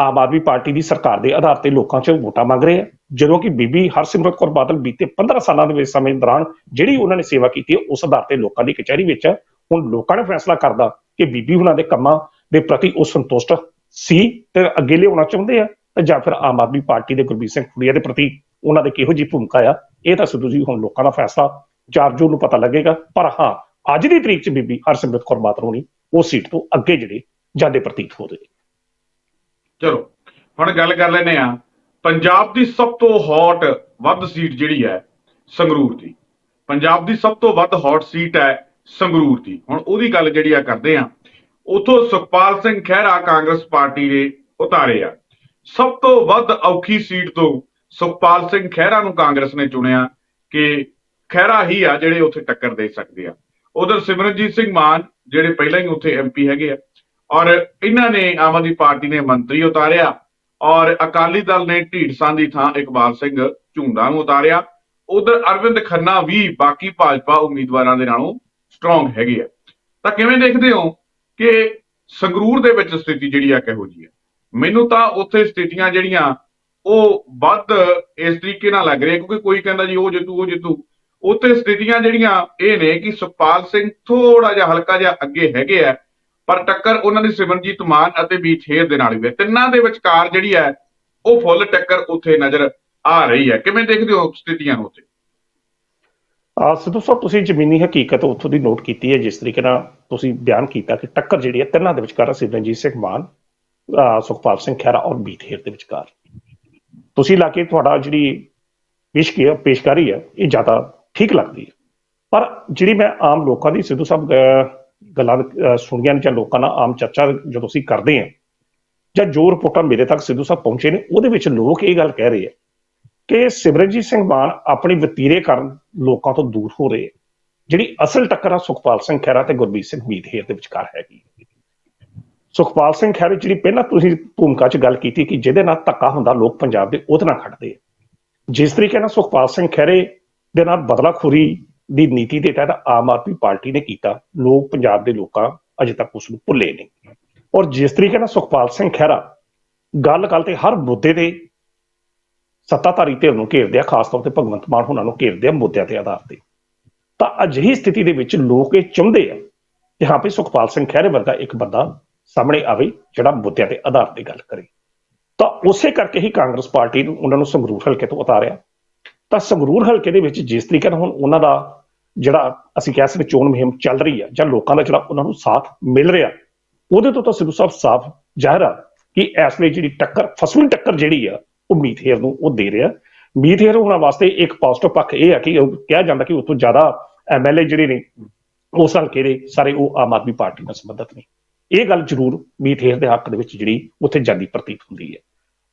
ਆਮ ਆਦਮੀ ਪਾਰਟੀ ਦੀ ਸਰਕਾਰ ਦੇ ਆਧਾਰ ਤੇ ਲੋਕਾਂ 'ਚ ਵੋਟਾਂ ਮੰਗ ਰਹੇ ਆ। ਜਦੋਂ ਕਿ ਬੀਬੀ ਹਰਸਿਮਰਤ ਕੌਰ ਬਾਦਲ ਬੀਤੇ 15 ਸਾਲਾਂ ਦੇ ਵਿੱਚ ਸਮੇਂ ਦੌਰਾਨ ਜਿਹੜੀ ਉਹਨਾਂ ਨੇ ਸੇਵਾ ਕੀਤੀ ਹੈ, ਉਸ ਆਧਾਰ ਤੇ ਲੋਕਾਂ ਦੀ ਕਚਹਿਰੀ ਵਿੱਚ ਆ। ਹੁਣ ਲੋਕਾਂ ਨੇ ਫੈਸਲਾ ਕਰਦਾ ਕਿ ਬੀਬੀ ਉਹਨਾਂ ਦੇ ਕੰਮਾਂ ਦੇ ਪ੍ਰਤੀ ਉਹ ਸੰਤੁਸ਼ਟ ਸੀ ਤੇ ਅੱਗੇ ਲਿਆਉਣਾ ਚਾਹੁੰਦੇ ਆ ਤੇ ਜਾਂ ਫਿਰ ਆਮ ਆਦਮੀ ਪਾਰਟੀ ਦੇ ਗੁਰਬੀਰ ਸਿੰਘ ਖੁੱਡੀਆ ਦੇ ਪ੍ਰਤੀ ਉਹਨਾਂ ਦੇ ਕਿਹੋ ਜਿਹੀ ਭੂਮਿਕਾ ਆ, ਇਹ ਤਾਂ ਸਿੱਧੂ ਜੀ ਹੁਣ ਲੋਕਾਂ ਦਾ ਫੈਸਲਾ 4 ਜੂਨ ਨੂੰ ਪਤਾ ਲੱਗੇਗਾ ਪਰ ਹਾਂ, ਅੱਜ ਦੀ ਤਰੀਕ 'ਚ ਬੀਬੀ ਹਰਸਿਮਰਤ ਕੌਰ ਬਾਦਲ ਹੋਣੀ ਉਹ ਸੀਟ ਤੋਂ ਅੱਗੇ ਜਿਹੜੇ ਜਾਂਦੇ ਪ੍ਰਤੀਤ ਹੋ ਰਹੇ ਚਲੋ, ਹੁਣ ਗੱਲ ਕਰ ਲੈਨੇ ਆ ਪੰਜਾਬ ਦੀ ਸਭ ਤੋਂ ਹੌਟ ਵੱਧ ਸੀਟ ਜਿਹੜੀ ਹੈ ਸੰਗਰੂਰ ਦੀ। ਪੰਜਾਬ ਦੀ ਸਭ ਤੋਂ ਵੱਧ ਹੌਟ ਸੀਟ ਹੈ ਸੰਗਰੂਰ ਦੀ। ਹੁਣ ਉਹਦੀ ਗੱਲ ਜਿਹੜੀ ਆ ਕਰਦੇ ਆ ਉਥੋਂ ਸੁਖਪਾਲ ਸਿੰਘ ਖਹਿਰਾ ਕਾਂਗਰਸ ਪਾਰਟੀ ਦੇ ਉਤਾਰੇ ਆ। ਸਭ ਤੋਂ ਵੱਧ ਔਖੀ ਸੀਟ ਤੋਂ ਸੁਖਪਾਲ ਸਿੰਘ ਖਹਿਰਾ ਨੂੰ ਕਾਂਗਰਸ ਨੇ ਚੁਣਿਆ ਕਿ ਖਹਿਰਾ ਹੀ ਆ ਜਿਹੜੇ ਉੱਥੇ ਟੱਕਰ ਦੇ ਸਕਦੇ ਆ। ਉਧਰ ਸਿਮਰਨਜੀਤ ਸਿੰਘ ਮਾਨ, ਜਿਹੜੇ ਪਹਿਲਾਂ ਹੀ ਉੱਥੇ ਐਮਪੀ ਹੈਗੇ ਆ, ਔਰ ਇਹਨਾਂ ਨੇ ਆਮ ਆਦਮੀ ਪਾਰਟੀ ਨੇ ਮੰਤਰੀ ਉਤਾਰਿਆ। ਔਰ ਅਕਾਲੀ ਦਲ ਨੇ ਢੀਡਸਾਂ ਦੀ ਥਾਂ ਇਕਬਾਲ ਸਿੰਘ ਝੁੰਡਾ ਨੂੰ ਉਤਾਰਿਆ। ਉਧਰ ਅਰਵਿੰਦ ਖੰਨਾ ਵੀ ਬਾਕੀ ਭਾਜਪਾ ਉਮੀਦਵਾਰਾਂ ਦੇ ਨਾਲੋਂ ਸਟਰੋਂਗ ਹੈਗੇ ਆ। ਤਾਂ ਕਿਵੇਂ ਦੇਖਦੇ ਹੋ ਕਿ ਸੰਗਰੂਰ ਦੇ ਵਿੱਚ ਸਥਿਤੀ ਜਿਹੜੀ ਆ ਕਿਹੋ ਜੀ ਹੈ ਮੈਨੂੰ ਤਾਂ ਉੱਥੇ ਸਥਿਤੀਆਂ ਜਿਹੜੀਆਂ, ਉਹ ਵੱਧ ਇਸ ਤਰੀਕੇ ਨਾਲ ਲੱਗ ਰਹੀਆਂ, ਕਿਉਂਕਿ ਕੋਈ ਕਹਿੰਦਾ ਜੀ ਉਹ ਜਿੱਤੂ ਉਹ ਜਿੱਤੂ। ਉੱਥੇ ਸਥਿਤੀਆਂ ਜਿਹੜੀਆਂ ਇਹ ਨੇ ਕਿ ਸੁਖਪਾਲ ਸਿੰਘ ਥੋੜਾ ਜਿਹਾ ਹਲਕਾ ਜਿਹਾ ਅੱਗੇ ਹੈਗੇ ਆ ਪਰ ਟੱਕਰ ਉਹਨਾਂ ਦੀ ਸਿਮਰਨਜੀਤ ਮਾਨ ਅਤੇ ਬੀਥੇਰ ਦੇ ਨਾਲ ਵੀ ਹੈ ਤਿੰਨਾਂ ਦੇ ਵਿਚਕਾਰ ਜਿਹੜੀ ਹੈ ਉਹ ਫੁੱਲ ਟੱਕਰ ਉੱਥੇ ਨਜ਼ਰ ਆ ਰਹੀ ਹੈ। ਕਿਵੇਂ ਦੇਖਦੇ ਹੋ ਸਥਿਤੀਆਂ ਨੂੰ ਉੱਥੇ? ਆ ਸਿੱਧੂ ਸਾਹਿਬ ਤੁਸੀਂ ਜ਼ਮੀਨੀ ਹਕੀਕਤ ਉੱਥੋਂ ਦੀ ਨੋਟ ਕੀਤੀ ਹੈ ਜਿਸ ਤਰੀਕੇ ਨਾਲ ਤੁਸੀਂ ਬਿਆਨ ਕੀਤਾ ਕਿ ਟੱਕਰ ਜਿਹੜੀ ਹੈ ਤਿੰਨਾਂ ਦੇ ਵਿਚਕਾਰ ਹੈ, ਸਿਮਰਨਜੀਤ ਸਿੰਘ ਮਾਨ ਅਹ ਸੁਖਪਾਲ ਸਿੰਘ ਖਹਿਰਾ ਔਰ ਬੀਥੇਰ ਦੇ ਵਿਚਕਾਰ। ਤੁਸੀਂ ਲਾ ਕੇ ਤੁਹਾਡਾ ਜਿਹੜੀ ਪੇਸ਼ ਪੇਸ਼ਕਾਰੀ ਹੈ ਇਹ ਜ਼ਿਆਦਾ ਠੀਕ ਲੱਗਦੀ ਹੈ। ਪਰ ਜਿਹੜੀ ਮੈਂ ਆਮ ਲੋਕਾਂ ਦੀ ਸਿੱਧੂ ਸਾਹਿਬ ਅਹ, ਗੱਲਾਂ ਸੁਣੀਆਂ ਨੇ ਜਾਂ ਲੋਕਾਂ ਨਾਲ ਆਮ ਚਰਚਾ ਜਦੋਂ ਅਸੀਂ ਕਰਦੇ ਹਾਂ ਜਾਂ ਜੋ ਰਿਪੋਰਟਾਂ ਮੇਰੇ ਤੱਕ ਸਿੱਧੂ ਸਾਹਿਬ ਪਹੁੰਚੇ ਨੇ, ਉਹਦੇ ਵਿੱਚ ਲੋਕ ਇਹ ਗੱਲ ਕਹਿ ਰਹੇ ਆ ਕਿ ਸਿਮਰਨਜੀਤ ਸਿੰਘ ਮਾਨ ਆਪਣੇ ਵਤੀਰੇ ਕਾਰਨ ਲੋਕਾਂ ਤੋਂ ਦੂਰ ਹੋ ਰਹੇ ਆ। ਜਿਹੜੀ ਅਸਲ ਟੱਕਰ ਆ ਸੁਖਪਾਲ ਸਿੰਘ ਖਹਿਰਾ ਤੇ ਗੁਰਬੀਰ ਸਿੰਘ ਮੀਤਹੇਰ ਦੇ ਵਿਚਕਾਰ ਹੈਗੀ ਸੁਖਪਾਲ ਸਿੰਘ ਖਹਿਰਾ ਜਿਹੜੀ ਪਹਿਲਾਂ ਤੁਸੀਂ ਭੂਮਿਕਾ 'ਚ ਗੱਲ ਕੀਤੀ ਕਿ ਜਿਹਦੇ ਨਾਲ ਧੱਕਾ ਹੁੰਦਾ, ਲੋਕ ਪੰਜਾਬ ਦੇ ਉਹਦੇ ਨਾਲ ਖੜਦੇ ਆ ਜਿਸ ਤਰੀਕੇ ਨਾਲ ਸੁਖਪਾਲ ਸਿੰਘ ਖਹਿਰੇ ਦੇ ਨਾਲ ਬਦਲਾਖੋਰੀ ਦੀ ਨੀਤੀ ਦੇ ਤਹਿਤ ਆਮ ਆਦਮੀ ਪਾਰਟੀ ਨੇ ਕੀਤਾ, ਲੋਕ ਪੰਜਾਬ ਦੇ ਲੋਕਾਂ ਅਜੇ ਤੱਕ ਉਸ ਨੂੰ ਭੁੱਲੇ ਨਹੀਂ। ਔਰ ਜਿਸ ਤਰੀਕੇ ਨਾਲ ਸੁਖਪਾਲ ਸਿੰਘ ਖਹਿਰਾ ਗੱਲ ਗੱਲ ਤੇ ਹਰ ਮੁੱਦੇ ਤੇ ਸੱਤਾਧਾਰੀ ਧਿਰ ਨੂੰ ਘੇਰਦੇ ਆ, ਖਾਸ ਤੌਰ ਤੇ ਭਗਵੰਤ ਮਾਨ ਉਹਨਾਂ ਨੂੰ ਘੇਰਦੇ ਆ ਮੁੱਦਿਆਂ ਦੇ ਆਧਾਰ ਤੇ, ਤਾਂ ਅਜਿਹੀ ਸਥਿਤੀ ਦੇ ਵਿੱਚ ਲੋਕ ਇਹ ਚਾਹੁੰਦੇ ਆ ਕਿ ਹਾਂ ਵੀ ਸੁਖਪਾਲ ਸਿੰਘ ਖਹਿਰੇ ਵਰਗਾ ਇੱਕ ਬੰਦਾ ਸਾਹਮਣੇ ਆਵੇ, ਜਿਹੜਾ ਮੁੱਦਿਆਂ ਦੇ ਆਧਾਰ ਤੇ ਗੱਲ ਕਰੇ। ਤਾਂ ਉਸੇ ਕਰਕੇ ਹੀ ਕਾਂਗਰਸ ਪਾਰਟੀ ਨੂੰ ਉਹਨਾਂ ਨੂੰ ਸੰਗਰੂਰ ਹਲਕੇ ਤੋਂ ਉਤਾਰਿਆ। ਤਾਂ ਸੰਗਰੂਰ ਹਲਕੇ ਦੇ ਵਿੱਚ ਜਿਸ ਤਰੀਕੇ ਨਾਲ ਹੁਣ ਉਹਨਾਂ ਦਾ ਜਿਹੜਾ ਅਸੀਂ ਕਹਿ ਸਕਦੇ ਚੋਣ ਮੁਹਿੰਮ ਚੱਲ ਰਹੀ ਹੈ ਜਾਂ ਲੋਕਾਂ ਦਾ ਜਿਹੜਾ ਉਹਨਾਂ ਨੂੰ ਸਾਥ ਮਿਲ ਰਿਹਾ, ਉਹਦੇ ਤੋਂ ਤਾਂ ਸਿੱਧੂ ਸਾਹਿਬ ਸਾਫ਼ ਜ਼ਾਹਿਰ ਆ ਕਿ ਇਸ ਲਈ ਜਿਹੜੀ ਟੱਕਰ, ਫਸਵੀਂ ਟੱਕਰ ਜਿਹੜੀ ਆ, ਉਹ ਮੀਥੇਰ ਨੂੰ ਉਹ ਦੇ ਰਿਹਾ। ਮੀਥੇਰ ਉਹਨਾਂ ਵਾਸਤੇ ਇੱਕ ਪੋਜ਼ਿਟਿਵ ਪੱਖ ਇਹ ਆ ਕਿ ਕਿਹਾ ਜਾਂਦਾ ਕਿ ਉਤੋਂ ਜ਼ਿਆਦਾ ਐਮਐਲਏ ਜਿਹੜੇ ਨੇ ਉਸ ਹਲਕੇ ਦੇ ਸਾਰੇ ਉਹ ਆਮ ਆਦਮੀ ਪਾਰਟੀ ਨਾਲ ਸੰਬੰਧਿਤ ਨੇ। ਇਹ ਗੱਲ ਜ਼ਰੂਰ ਮੀਥੇਰ ਦੇ ਹੱਕ ਦੇ ਵਿੱਚ ਜਿਹੜੀ ਉੱਥੇ ਜਾਂਦੀ ਪ੍ਰਤੀਤ ਹੁੰਦੀ ਹੈ।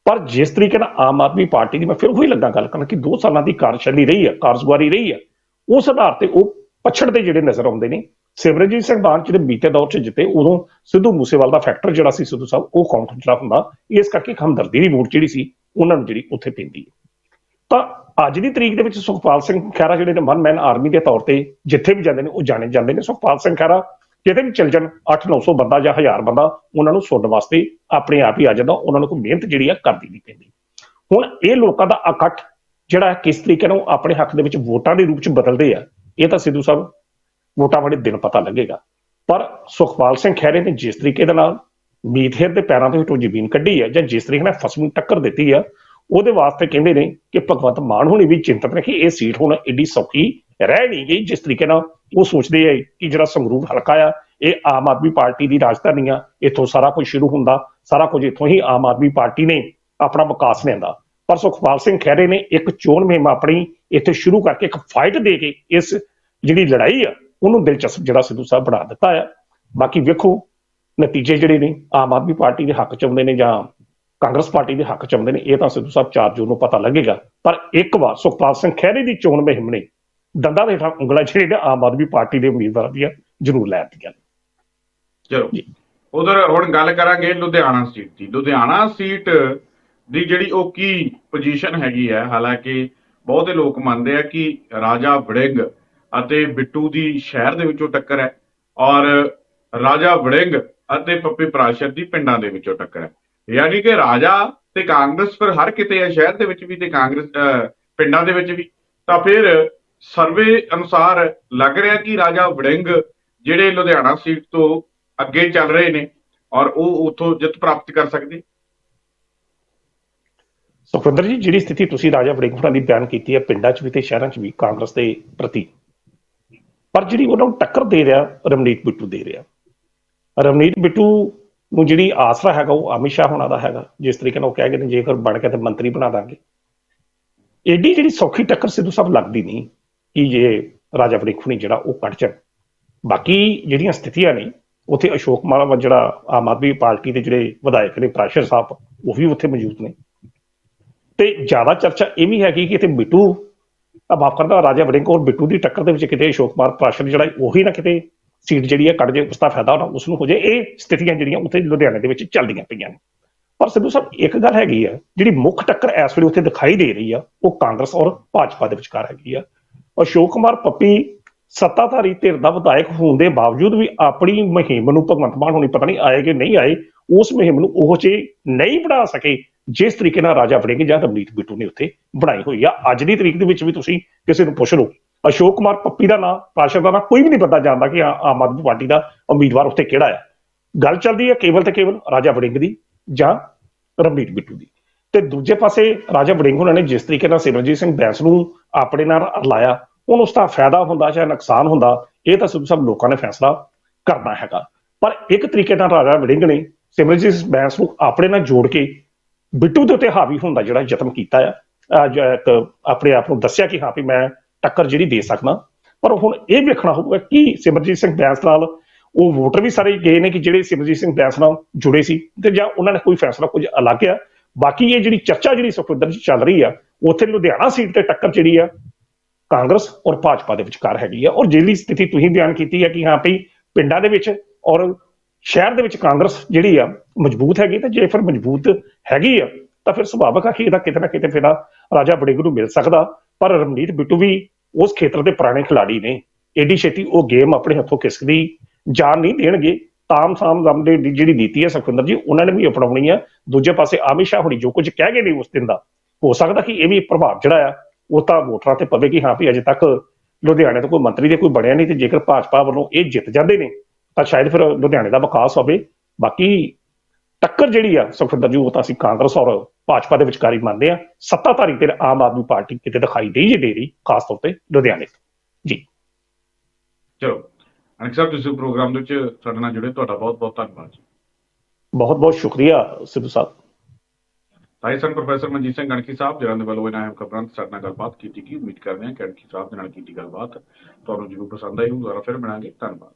ਪਰ ਜਿਸ ਤਰੀਕੇ ਨਾਲ ਆਮ ਆਦਮੀ ਪਾਰਟੀ ਦੀ ਮੈਂ ਫਿਰ ਉਹੀ ਲੱਗਾ ਗੱਲ ਕਰਨ ਕਿ 2 ਸਾਲਾਂ ਦੀ ਕਾਰਜਸ਼ੈਲੀ ਰਹੀ ਹੈ ਕਾਰਜਗੁਜ਼ਾਰੀ ਰਹੀ ਹੈ ਉਸ ਆਧਾਰ ਤੇ ਉਹ ਪਛੜਦੇ ਜਿਹੜੇ ਨਜ਼ਰ ਆਉਂਦੇ ਨੇ, ਸਿਮਰਨਜੀਤ ਸਿੰਘ ਮਾਨ ਜਿਹੜੇ ਬੀਤੇ ਦੌਰ 'ਚ ਜਿੱਤੇ, ਉਦੋਂ ਸਿੱਧੂ ਮੂਸੇਵਾਲ ਦਾ ਫੈਕਟਰ ਜਿਹੜਾ ਸੀ ਸਿੱਧੂ ਸਾਹਿਬ, ਉਹ ਕਾਊਂਟ ਜਿਹੜਾ ਹੁੰਦਾ, ਇਸ ਕਰਕੇ ਹਮਦਰਦੀ ਦੀ ਵੋਟ ਜਿਹੜੀ ਸੀ, ਉਹਨਾਂ ਨੂੰ ਜਿਹੜੀ ਉੱਥੇ ਪੈਂਦੀ ਹੈ। ਤਾਂ ਅੱਜ ਦੀ ਤਰੀਕ ਦੇ ਵਿੱਚ ਸੁਖਪਾਲ ਸਿੰਘ ਖਹਿਰਾ ਜਿਹੜੇ ਨੇ ਮਨ ਮੈਨ ਆਰਮੀ ਦੇ ਤੌਰ ਤੇ ਜਿੱਥੇ ਵੀ ਜਾਂਦੇ ਨੇ, ਉਹ ਜਾਣੇ ਜਾਂਦੇ ਨੇ। ਸੁਖਪਾਲ ਸਿੰਘ ਖਹਿਰਾ ਕਿਤੇ ਵੀ ਚਲ ਜਾਣ 8-900 ਬੰਦਾ ਜਾਂ 1000 ਬੰਦਾ, ਉਹਨਾਂ ਨੂੰ ਸੁਣਨ ਵਾਸਤੇ ਆਪਣੇ ਆਪ ਹੀ ਆ ਜਾਂਦਾ, ਉਹਨਾਂ ਨੂੰ ਕੋਈ ਮਿਹਨਤ ਜਿਹੜੀ ਆ ਕਰਦੀ ਨਹੀਂ ਪੈਂਦੀ। ਹੁਣ ਇਹ ਲੋਕਾਂ ਦਾ ਇਕੱਠ ਜਿਹੜਾ ਕਿਸ ਤਰੀਕੇ ਨਾਲ ਉਹ ਆਪਣੇ ਹੱਕ ਦੇ ਵਿੱਚ ਵੋਟਾਂ ਦੇ ਰੂਪ ਚ ਬਦਲਦੇ ਆ, ਇਹ ਤਾਂ ਸਿੱਧੂ ਸਾਹਿਬ ਵੋਟਾਂ ਵਾਲੇ ਦਿਨ ਪਤਾ ਲੱਗੇਗਾ। ਪਰ ਸੁਖਪਾਲ ਸਿੰਘ ਖਹਿਰੇ ਨੇ ਜਿਸ ਤਰੀਕੇ ਦੇ ਨਾਲ ਮੀਥੇਰ ਦੇ ਪੈਰਾਂ ਤੋਂ ਹਿੱਟੋ ਜ਼ਮੀਨ ਕੱਢੀ ਹੈ ਜਾਂ ਜਿਸ ਤਰੀਕੇ ਨਾਲ ਫਸਵੀਂ ਟੱਕਰ ਦਿੱਤੀ ਆ, ਉਹਦੇ ਵਾਸਤੇ ਕਹਿੰਦੇ ਨੇ ਕਿ ਭਗਵੰਤ ਮਾਨ ਹੁਣੀ ਵੀ ਚਿੰਤਤ ਨੇ ਕਿ ਇਹ ਸੀਟ ਹੁਣ ਏਡੀ ਸੌਖੀ ਰਹਿ ਨਹੀਂ ਗਈ, ਜਿਸ ਤਰੀਕੇ ਨਾਲ ਉਹ ਸੋਚਦੇ ਆ ਕਿ ਜਿਹੜਾ ਸੰਗਰੂਰ ਹਲਕਾ ਆ, ਇਹ ਆਮ ਆਦਮੀ ਪਾਰਟੀ ਦੀ ਰਾਜਧਾਨੀ ਆ, ਇੱਥੋਂ ਸਾਰਾ ਕੁਝ ਸ਼ੁਰੂ ਹੁੰਦਾ, ਸਾਰਾ ਕੁਝ ਇੱਥੋਂ ਹੀ ਆਮ ਆਦਮੀ ਪਾਰਟੀ ਨੇ ਆਪਣਾ ਵਿਕਾਸ ਲਿਆਂਦਾ। ਪਰ ਸੁਖਪਾਲ ਸਿੰਘ ਖਹਿਰੇ ਨੇ ਇੱਕ ਚੋਣ ਮੁਹਿੰਮ ਆਪਣੀ ਇੱਥੇ ਸ਼ੁਰੂ ਕਰਕੇ ਇੱਕ ਫਾਈਟ ਦੇ ਕੇ ਇਸ ਜਿਹੜੀ ਲੜਾਈ ਆ ਉਹਨੂੰ ਦਿਲਚਸਪ ਜਿਹੜਾ ਸਿੱਧੂ ਸਾਹਿਬ ਬਣਾ ਦਿੱਤਾ ਆ ਬਾਕੀ ਵੇਖੋ ਨਤੀਜੇ ਜਿਹੜੇ ਨੇ ਆਮ ਆਦਮੀ ਪਾਰਟੀ ਦੇ ਹੱਕ ਚ ਆਉਂਦੇ ਨੇ ਜਾਂ ਕਾਂਗਰਸ ਪਾਰਟੀ ਦੇ ਹੱਕ ਚ ਆਉਂਦੇ ਨੇ ਇਹ ਤਾਂ ਸਿੱਧੂ ਸਾਹਿਬ 4 ਜੂਨ ਨੂੰ ਪਤਾ ਲੱਗੇਗਾ ਪਰ ਇੱਕ ਵਾਰ ਸੁਖਪਾਲ ਸਿੰਘ ਖਹਿਰੇ ਦੀ ਚੋਣ ਮੁਹਿੰਮ ਨੇ ਦੰਦਾਂ ਦੇ ਹੇਠਾਂ ਉਂਗਲਾਂ ਜਿਹੜੇ ਨੇ ਆਮ ਆਦਮੀ ਪਾਰਟੀ ਦੇ ਉਮੀਦਵਾਰਾਂ ਦੀਆਂ ਜ਼ਰੂਰ ਲੈ ਦਿੱਤੀਆਂ। ਚਲੋ ਜੀ। ਉਧਰ ਹੁਣ ਗੱਲ ਕਰਾਂਗੇ ਲੁਧਿਆਣਾ ਸੀਟ ਦੀ ਲੁਧਿਆਣਾ ਸੀਟ ਦੀ ਜਿਹੜੀ ਉਹ ਕੀ ਪੋਜੀਸ਼ਨ ਹੈਗੀ ਹੈ ਹਾਲਾਂਕਿ ਬਹੁਤੇ ਲੋਕ ਮੰਨਦੇ ਆ ਕਿ ਰਾਜਾ ਵੜਿੰਗ ਅਤੇ ਬਿੱਟੂ ਦੀ ਸ਼ਹਿਰ ਦੇ ਵਿੱਚੋਂ ਟੱਕਰ ਹੈ ਔਰ ਰਾਜਾ ਵੜਿੰਗ ਅਤੇ ਪੱਪੀ ਪ੍ਰਾਸ਼ਰ ਦੀ ਪਿੰਡਾਂ ਦੇ ਵਿੱਚੋਂ ਟੱਕਰ ਹੈ। ਯਾਨੀ ਕਿ ਰਾਜਾ ਤੇ ਕਾਂਗਰਸ ਫਿਰ ਹਰ ਕਿਤੇ ਹੈ ਸ਼ਹਿਰ ਦੇ ਵਿੱਚ ਵੀ ਤੇ ਕਾਂਗਰਸ ਅਹ, ਪਿੰਡਾਂ ਦੇ ਵਿੱਚ ਵੀ। ਤਾਂ ਫਿਰ ਸਰਵੇ ਅਨੁਸਾਰ ਲੱਗ ਰਿਹਾ ਕਿ ਰਾਜਾ ਵੜਿੰਗ ਜਿਹੜੇ ਲੁਧਿਆਣਾ ਸੀਟ ਤੋਂ ਅੱਗੇ ਚੱਲ ਰਹੇ ਨੇ ਔਰ ਉਹ ਉਥੋਂ ਜਿੱਤ ਪ੍ਰਾਪਤ ਕਰ ਸਕਦੇ। ਸੁਖਵਿੰਦਰ ਜੀ, ਜਿਹੜੀ ਸਥਿਤੀ ਤੁਸੀਂ ਰਾਜਾ ਵੜਿੰਗ ਦੀ ਬਿਆਨ ਕੀਤੀ ਹੈ, ਪਿੰਡਾਂ 'ਚ ਵੀ ਤੇ ਸ਼ਹਿਰਾਂ 'ਚ ਵੀ ਕਾਂਗਰਸ ਦੇ ਪ੍ਰਤੀ। ਪਰ ਜਿਹੜੀ ਉਹਨਾਂ ਨੂੰ ਟੱਕਰ ਦੇ ਰਿਹਾ ਰਮਨੀਤ ਬਿੱਟੂ ਦੇ ਰਿਹਾ। ਰਮਨੀਤ ਬਿੱਟੂ ਨੂੰ ਜਿਹੜੀ ਆਸਰਾ ਹੈਗਾ, ਉਹ ਅਮਿਤ ਸ਼ਾਹ ਹੋਣਾ ਦਾ ਹੈਗਾ। ਜਿਸ ਤਰੀਕੇ ਨਾਲ ਉਹ ਕਹਿ ਗਏ ਨੇ, ਜੇਕਰ ਬਣ ਕੇ ਤੇ ਮੰਤਰੀ ਬਣਾ ਦਾਂਗੇ। ਏਡੀ ਜਿਹੜੀ ਸੌਖੀ ਟੱਕਰ ਸਿੱਧੂ ਸਾਹਿਬ ਲੱਗਦੀ ਨਹੀਂ, ਕਿ ਜੇ ਰਾਜਾ ਵੜਿੰਗ ਹੋਣੀ ਜਿਹੜਾ ਉਹ ਕੱਟ ਜਾਣ ਬਾਕੀ ਜਿਹੜੀਆਂ ਸਥਿਤੀਆਂ ਨੇ, ਉੱਥੇ ਅਸ਼ੋਕ ਕੁਮਾਰ ਜਿਹੜਾ ਆਮ ਆਦਮੀ ਪਾਰਟੀ ਦੇ ਜਿਹੜੇ ਵਿਧਾਇਕ ਨੇ, ਪ੍ਰਾਸ਼ਰ ਸਾਹਿਬ, ਉਹ ਵੀ ਉੱਥੇ ਮੌਜੂਦ ਨੇ। ਤੇ ਜ਼ਿਆਦਾ ਚਰਚਾ ਇਹ ਵੀ ਹੈਗੀ ਕਿ ਇੱਥੇ ਮਿੱਟੂ ਆ ਮਾਫ ਕਰਦਾ ਰਾਜਾ ਵੜਿੰਗ ਔਰ ਬਿੱਟੂ ਦੀ ਟੱਕਰ ਦੇ ਵਿੱਚ ਕਿਤੇ ਅਸ਼ੋਕ ਕੁਮਾਰ ਪ੍ਰਾਸ਼ਰ ਜਿਹੜਾ ਉਹੀ ਨਾ ਕਿਤੇ ਸੀਟ ਜਿਹੜੀ ਹੈ ਕੱਢ ਜੇ ਉਸ ਦਾ ਫਾਇਦਾ ਹੋਣਾ, ਉਸ ਨੂੰ ਹੋ ਜੇ, ਇਹ ਸਥਿਤੀਆਂ ਜਿਹੜੀਆਂ ਉੱਥੇ ਲੁਧਿਆਣੇ ਦੇ ਵਿੱਚ ਚੱਲਦੀਆਂ ਪਈਆਂ ਨੇ। ਪਰ ਸਿੱਧੂ ਸਾਹਿਬ, ਇੱਕ ਗੱਲ ਹੈਗੀ ਆ, ਜਿਹੜੀ ਮੁੱਖ ਟੱਕਰ ਇਸ ਵੇਲੇ ਉੱਥੇ ਦਿਖਾਈ ਦੇ ਰਹੀ ਆ, ਉਹ ਕਾਂਗਰਸ ਔਰ ਭਾਜਪਾ ਦੇ ਵਿਚਕਾਰ ਹੈਗੀ ਆ। ਅਸ਼ੋਕ ਕੁਮਾਰ ਪੱਪੀ ਸੱਤਾਧਾਰੀ ਧਿਰ ਦਾ ਵਿਧਾਇਕ ਹੋਣ ਦੇ ਬਾਵਜੂਦ ਵੀ ਆਪਣੀ ਮੁਹਿੰਮ ਨੂੰ ਭਗਵੰਤ ਮਾਨ ਹੋਣੀ ਪਤਾ ਨਹੀਂ ਆਏ ਕਿ ਨਹੀਂ ਆਏ, ਉਸ ਮੁਹਿੰਮ ਨੂੰ ਉਹ ਜੇ ਨਹੀਂ ਬਣਾ ਸਕੇ ਜਿਸ ਤਰੀਕੇ ਨਾਲ ਰਾਜਾ ਵੜਿੰਗ ਜਾਂ ਰਮਨੀਤ ਬਿੱਟੂ ਨੇ ਉੱਥੇ ਬਣਾਈ ਹੋਈ ਆ, ਅੱਜ ਦੀ ਤਰੀਕ ਦੇ ਵਿੱਚ ਵੀ ਤੁਸੀਂ ਕਿਸੇ ਨੂੰ ਪੁੱਛ ਲਓ। ਅਸ਼ੋਕ ਕੁਮਾਰ ਪੱਪੀ ਦਾ ਨਾਮ ਪ੍ਰਾਸ਼ਰ ਦਾ ਨਾਮ ਕੋਈ ਵੀ ਨਹੀਂ ਪਤਾ ਜਾਣਦਾ ਕਿ ਆਮ ਆਦਮੀ ਪਾਰਟੀ ਦਾ ਉਮੀਦਵਾਰ ਉੱਥੇ ਕਿਹੜਾ ਹੈ ਗੱਲ ਚੱਲਦੀ ਹੈ ਕੇਵਲ ਤੇ ਕੇਵਲ ਰਾਜਾ ਵੜਿੰਗ ਦੀ ਜਾਂ ਰਮਨੀਤ ਬਿੱਟੂ ਦੀ। ਤੇ ਦੂਜੇ ਪਾਸੇ ਰਾਜਾ ਵੜਿੰਗ ਉਹਨਾਂ ਨੇ ਜਿਸ ਤਰੀਕੇ ਨਾਲ ਸਿਮਰਜੀਤ ਸਿੰਘ ਬੈਂਸ ਨੂੰ ਆਪਣੇ ਨਾਲ ਲਾਇਆ ਹੁਣ ਉਸ ਦਾ ਫਾਇਦਾ ਹੁੰਦਾ ਜਾਂ ਨੁਕਸਾਨ ਹੁੰਦਾ, ਇਹ ਤਾਂ ਸਿੱਧੂ ਸਾਹਿਬ ਲੋਕਾਂ ਨੇ ਫੈਸਲਾ ਕਰਨਾ ਹੈਗਾ। ਪਰ ਇੱਕ ਤਰੀਕੇ ਨਾਲ ਰਾਜਾ ਵੜਿੰਗ ਨੇ ਸਿਮਰਜੀਤ ਸਿੰਘ ਬੈਂਸ ਨੂੰ ਆਪਣੇ ਨਾਲ ਜੋੜ ਕੇ ਬਿੱਟੂ ਦੇ ਉੱਤੇ ਹਾਵੀ ਹੋਣ ਦਾ ਜਿਹੜਾ ਯਤਨ ਕੀਤਾ ਆ। ਅਹ ਇੱਕ ਆਪਣੇ ਆਪ ਨੂੰ ਦੱਸਿਆ ਕਿ ਹਾਂ ਵੀ ਮੈਂ ਟੱਕਰ ਜਿਹੜੀ ਦੇ ਸਕਦਾ। ਪਰ ਹੁਣ ਇਹ ਵੇਖਣਾ ਹੋਊਗਾ ਕਿ ਸਿਮਰਜੀਤ ਸਿੰਘ ਬੈਂਸ ਨਾਲ ਉਹ ਵੋਟਰ ਵੀ ਸਾਰੇ ਗਏ ਨੇ ਕਿ ਜਿਹੜੇ ਸਿਮਰਜੀਤ ਸਿੰਘ ਬੈਂਸ ਨਾਲ ਜੁੜੇ ਸੀ ਤੇ ਜਾਂ ਉਹਨਾਂ ਨੇ ਕੋਈ ਫੈਸਲਾ ਕੁਝ ਅਲੱਗ ਆ। ਬਾਕੀ ਇਹ ਜਿਹੜੀ ਚਰਚਾ ਜਿਹੜੀ ਸੁਖਵਿੰਦਰ ਜੀ ਚੱਲ ਰਹੀ ਆ, ਉੱਥੇ ਲੁਧਿਆਣਾ ਸੀਟ ਤੇ ਟੱਕਰ ਜਿਹੜੀ ਆ, ਕਾਂਗਰਸ ਔਰ ਭਾਜਪਾ ਦੇ ਵਿਚਕਾਰ ਹੈਗੀ ਆ। ਔਰ ਜਿਹੜੀ ਸਥਿਤੀ ਤੁਸੀਂ ਬਿਆਨ ਕੀਤੀ ਹੈ ਕਿ ਹਾਂ ਭਈ ਪਿੰਡਾਂ ਦੇ ਵਿੱਚ ਔਰ ਸ਼ਹਿਰ ਦੇ ਵਿੱਚ ਕਾਂਗਰਸ ਜਿਹੜੀ ਆ, ਮਜ਼ਬੂਤ ਹੈਗੀ ਤੇ ਜੇ ਫਿਰ ਮਜ਼ਬੂਤ ਹੈਗੀ ਆ, ਤਾਂ ਫਿਰ ਸੁਭਾਵਕ ਆ ਕਿ ਇਹਦਾ ਕਿਤੇ ਨਾ ਕਿਤੇ ਫਿਰ ਰਾਜਾ ਬੜਿੰਗ ਨੂੰ ਮਿਲ ਸਕਦਾ। ਪਰ ਰਮਨੀਤ ਬਿੱਟੂ ਵੀ ਉਸ ਖੇਤਰ ਦੇ ਪੁਰਾਣੇ ਖਿਲਾੜੀ ਨੇ। ਏਡੀ ਛੇਤੀ ਉਹ ਗੇਮ ਆਪਣੇ ਹੱਥੋਂ ਕਿਸਕਦੀ ਜਾਨ ਨਹੀਂ ਦੇਣਗੇ। ਤਾਮ ਸਾਮ ਦਮ ਦੇ ਜਿਹੜੀ ਨੀਤੀ ਹੈ ਸੁਖਵਿੰਦਰ ਜੀ, ਉਹਨਾਂ ਨੇ ਵੀ ਅਪਣਾਉਣੀ ਆ। ਦੂਜੇ ਪਾਸੇ ਅਮਿਤ ਸ਼ਾਹ ਹੁਣੀ ਜੋ ਕੁਝ ਕਹਿ ਗਏ ਨੇ ਉਸ ਦਿਨ ਦਾ, ਹੋ ਸਕਦਾ ਕਿ ਇਹ ਵੀ ਪ੍ਰਭਾਵ ਜਿਹੜਾ ਆ, ਉਹ ਤਾਂ ਵੋਟਰਾਂ ਤੇ ਪਵੇ ਕਿ ਹਾਂ ਵੀ ਅਜੇ ਤੱਕ ਲੁਧਿਆਣੇ ਤੋਂ ਕੋਈ ਮੰਤਰੀ ਦੇ ਕੋਈ ਬਣਿਆ ਨਹੀਂ ਤੇ ਜੇਕਰ ਭਾਜਪਾ ਵੱਲੋਂ ਇਹ ਜਿੱਤ ਜਾਂਦੇ ਨੇ ਤਾਂ ਸ਼ਾਇਦ ਫਿਰ ਲੁਧਿਆਣੇ ਦਾ ਵਿਕਾਸ ਹੋਵੇ। ਬਾਕੀ ਟੱਕਰ ਜਿਹੜੀ ਆ ਸੁਖਵਿੰਦਰ ਜੀ ਉਹ ਤਾਂ ਅਸੀਂ ਕਾਂਗਰਸ ਔਰ ਭਾਜਪਾ ਦੇ ਵਿਚਕਾਰੀ ਮੰਨਦੇ ਆ। ਸੱਤਾਧਾਰੀ ਤੇ ਆਮ ਆਦਮੀ ਪਾਰਟੀ ਕਿਤੇ ਦਿਖਾਈ ਦੇ ਹੀ ਦੇ ਰਹੀ ਖਾਸ ਤੌਰ ਤੇ ਲੁਧਿਆਣੇ ਜੀ। ਚਲੋ ਅਨਕ ਸਾਹਿਬ ਤੁਸੀਂ ਪ੍ਰੋਗਰਾਮ ਦੇ ਵਿੱਚ ਸਾਡੇ ਨਾਲ ਜੁੜੇ ਤੁਹਾਡਾ ਬਹੁਤ ਬਹੁਤ ਧੰਨਵਾਦ ਜੀ। ਬਹੁਤ ਬਹੁਤ ਸ਼ੁਕਰੀਆ ਸਿੱਧੂ ਸਾਹਿਬ। ਸਾਈ ਸਨ ਪ੍ਰੋਫੈਸਰ ਮਨਜੀਤ ਸਿੰਘ ਗਣਕੀ ਸਾਹਿਬ ਜਿਨ੍ਹਾਂ ਦੇ ਵੱਲੋਂ ਇਹਨਾਂ ਅਹਿਮ ਖਬਰਾਂ ਤੇ ਸਾਡੇ ਨਾਲ ਗੱਲਬਾਤ ਕੀਤੀ ਗਈ। ਉਮੀਦ ਕਰਦੇ ਹਾਂ ਕਿ ਗਣਕੀ ਸਾਹਿਬ ਦੇ ਨਾਲ ਕੀਤੀ ਗੱਲਬਾਤ ਤੁਹਾਨੂੰ ਜ਼ਰੂਰ ਪਸੰਦ ਆਈ ਹੋਊ ਦੁਬਾਰਾ ਫਿਰ ਮਿਲਾਂਗੇ। ਧੰਨਵਾਦ।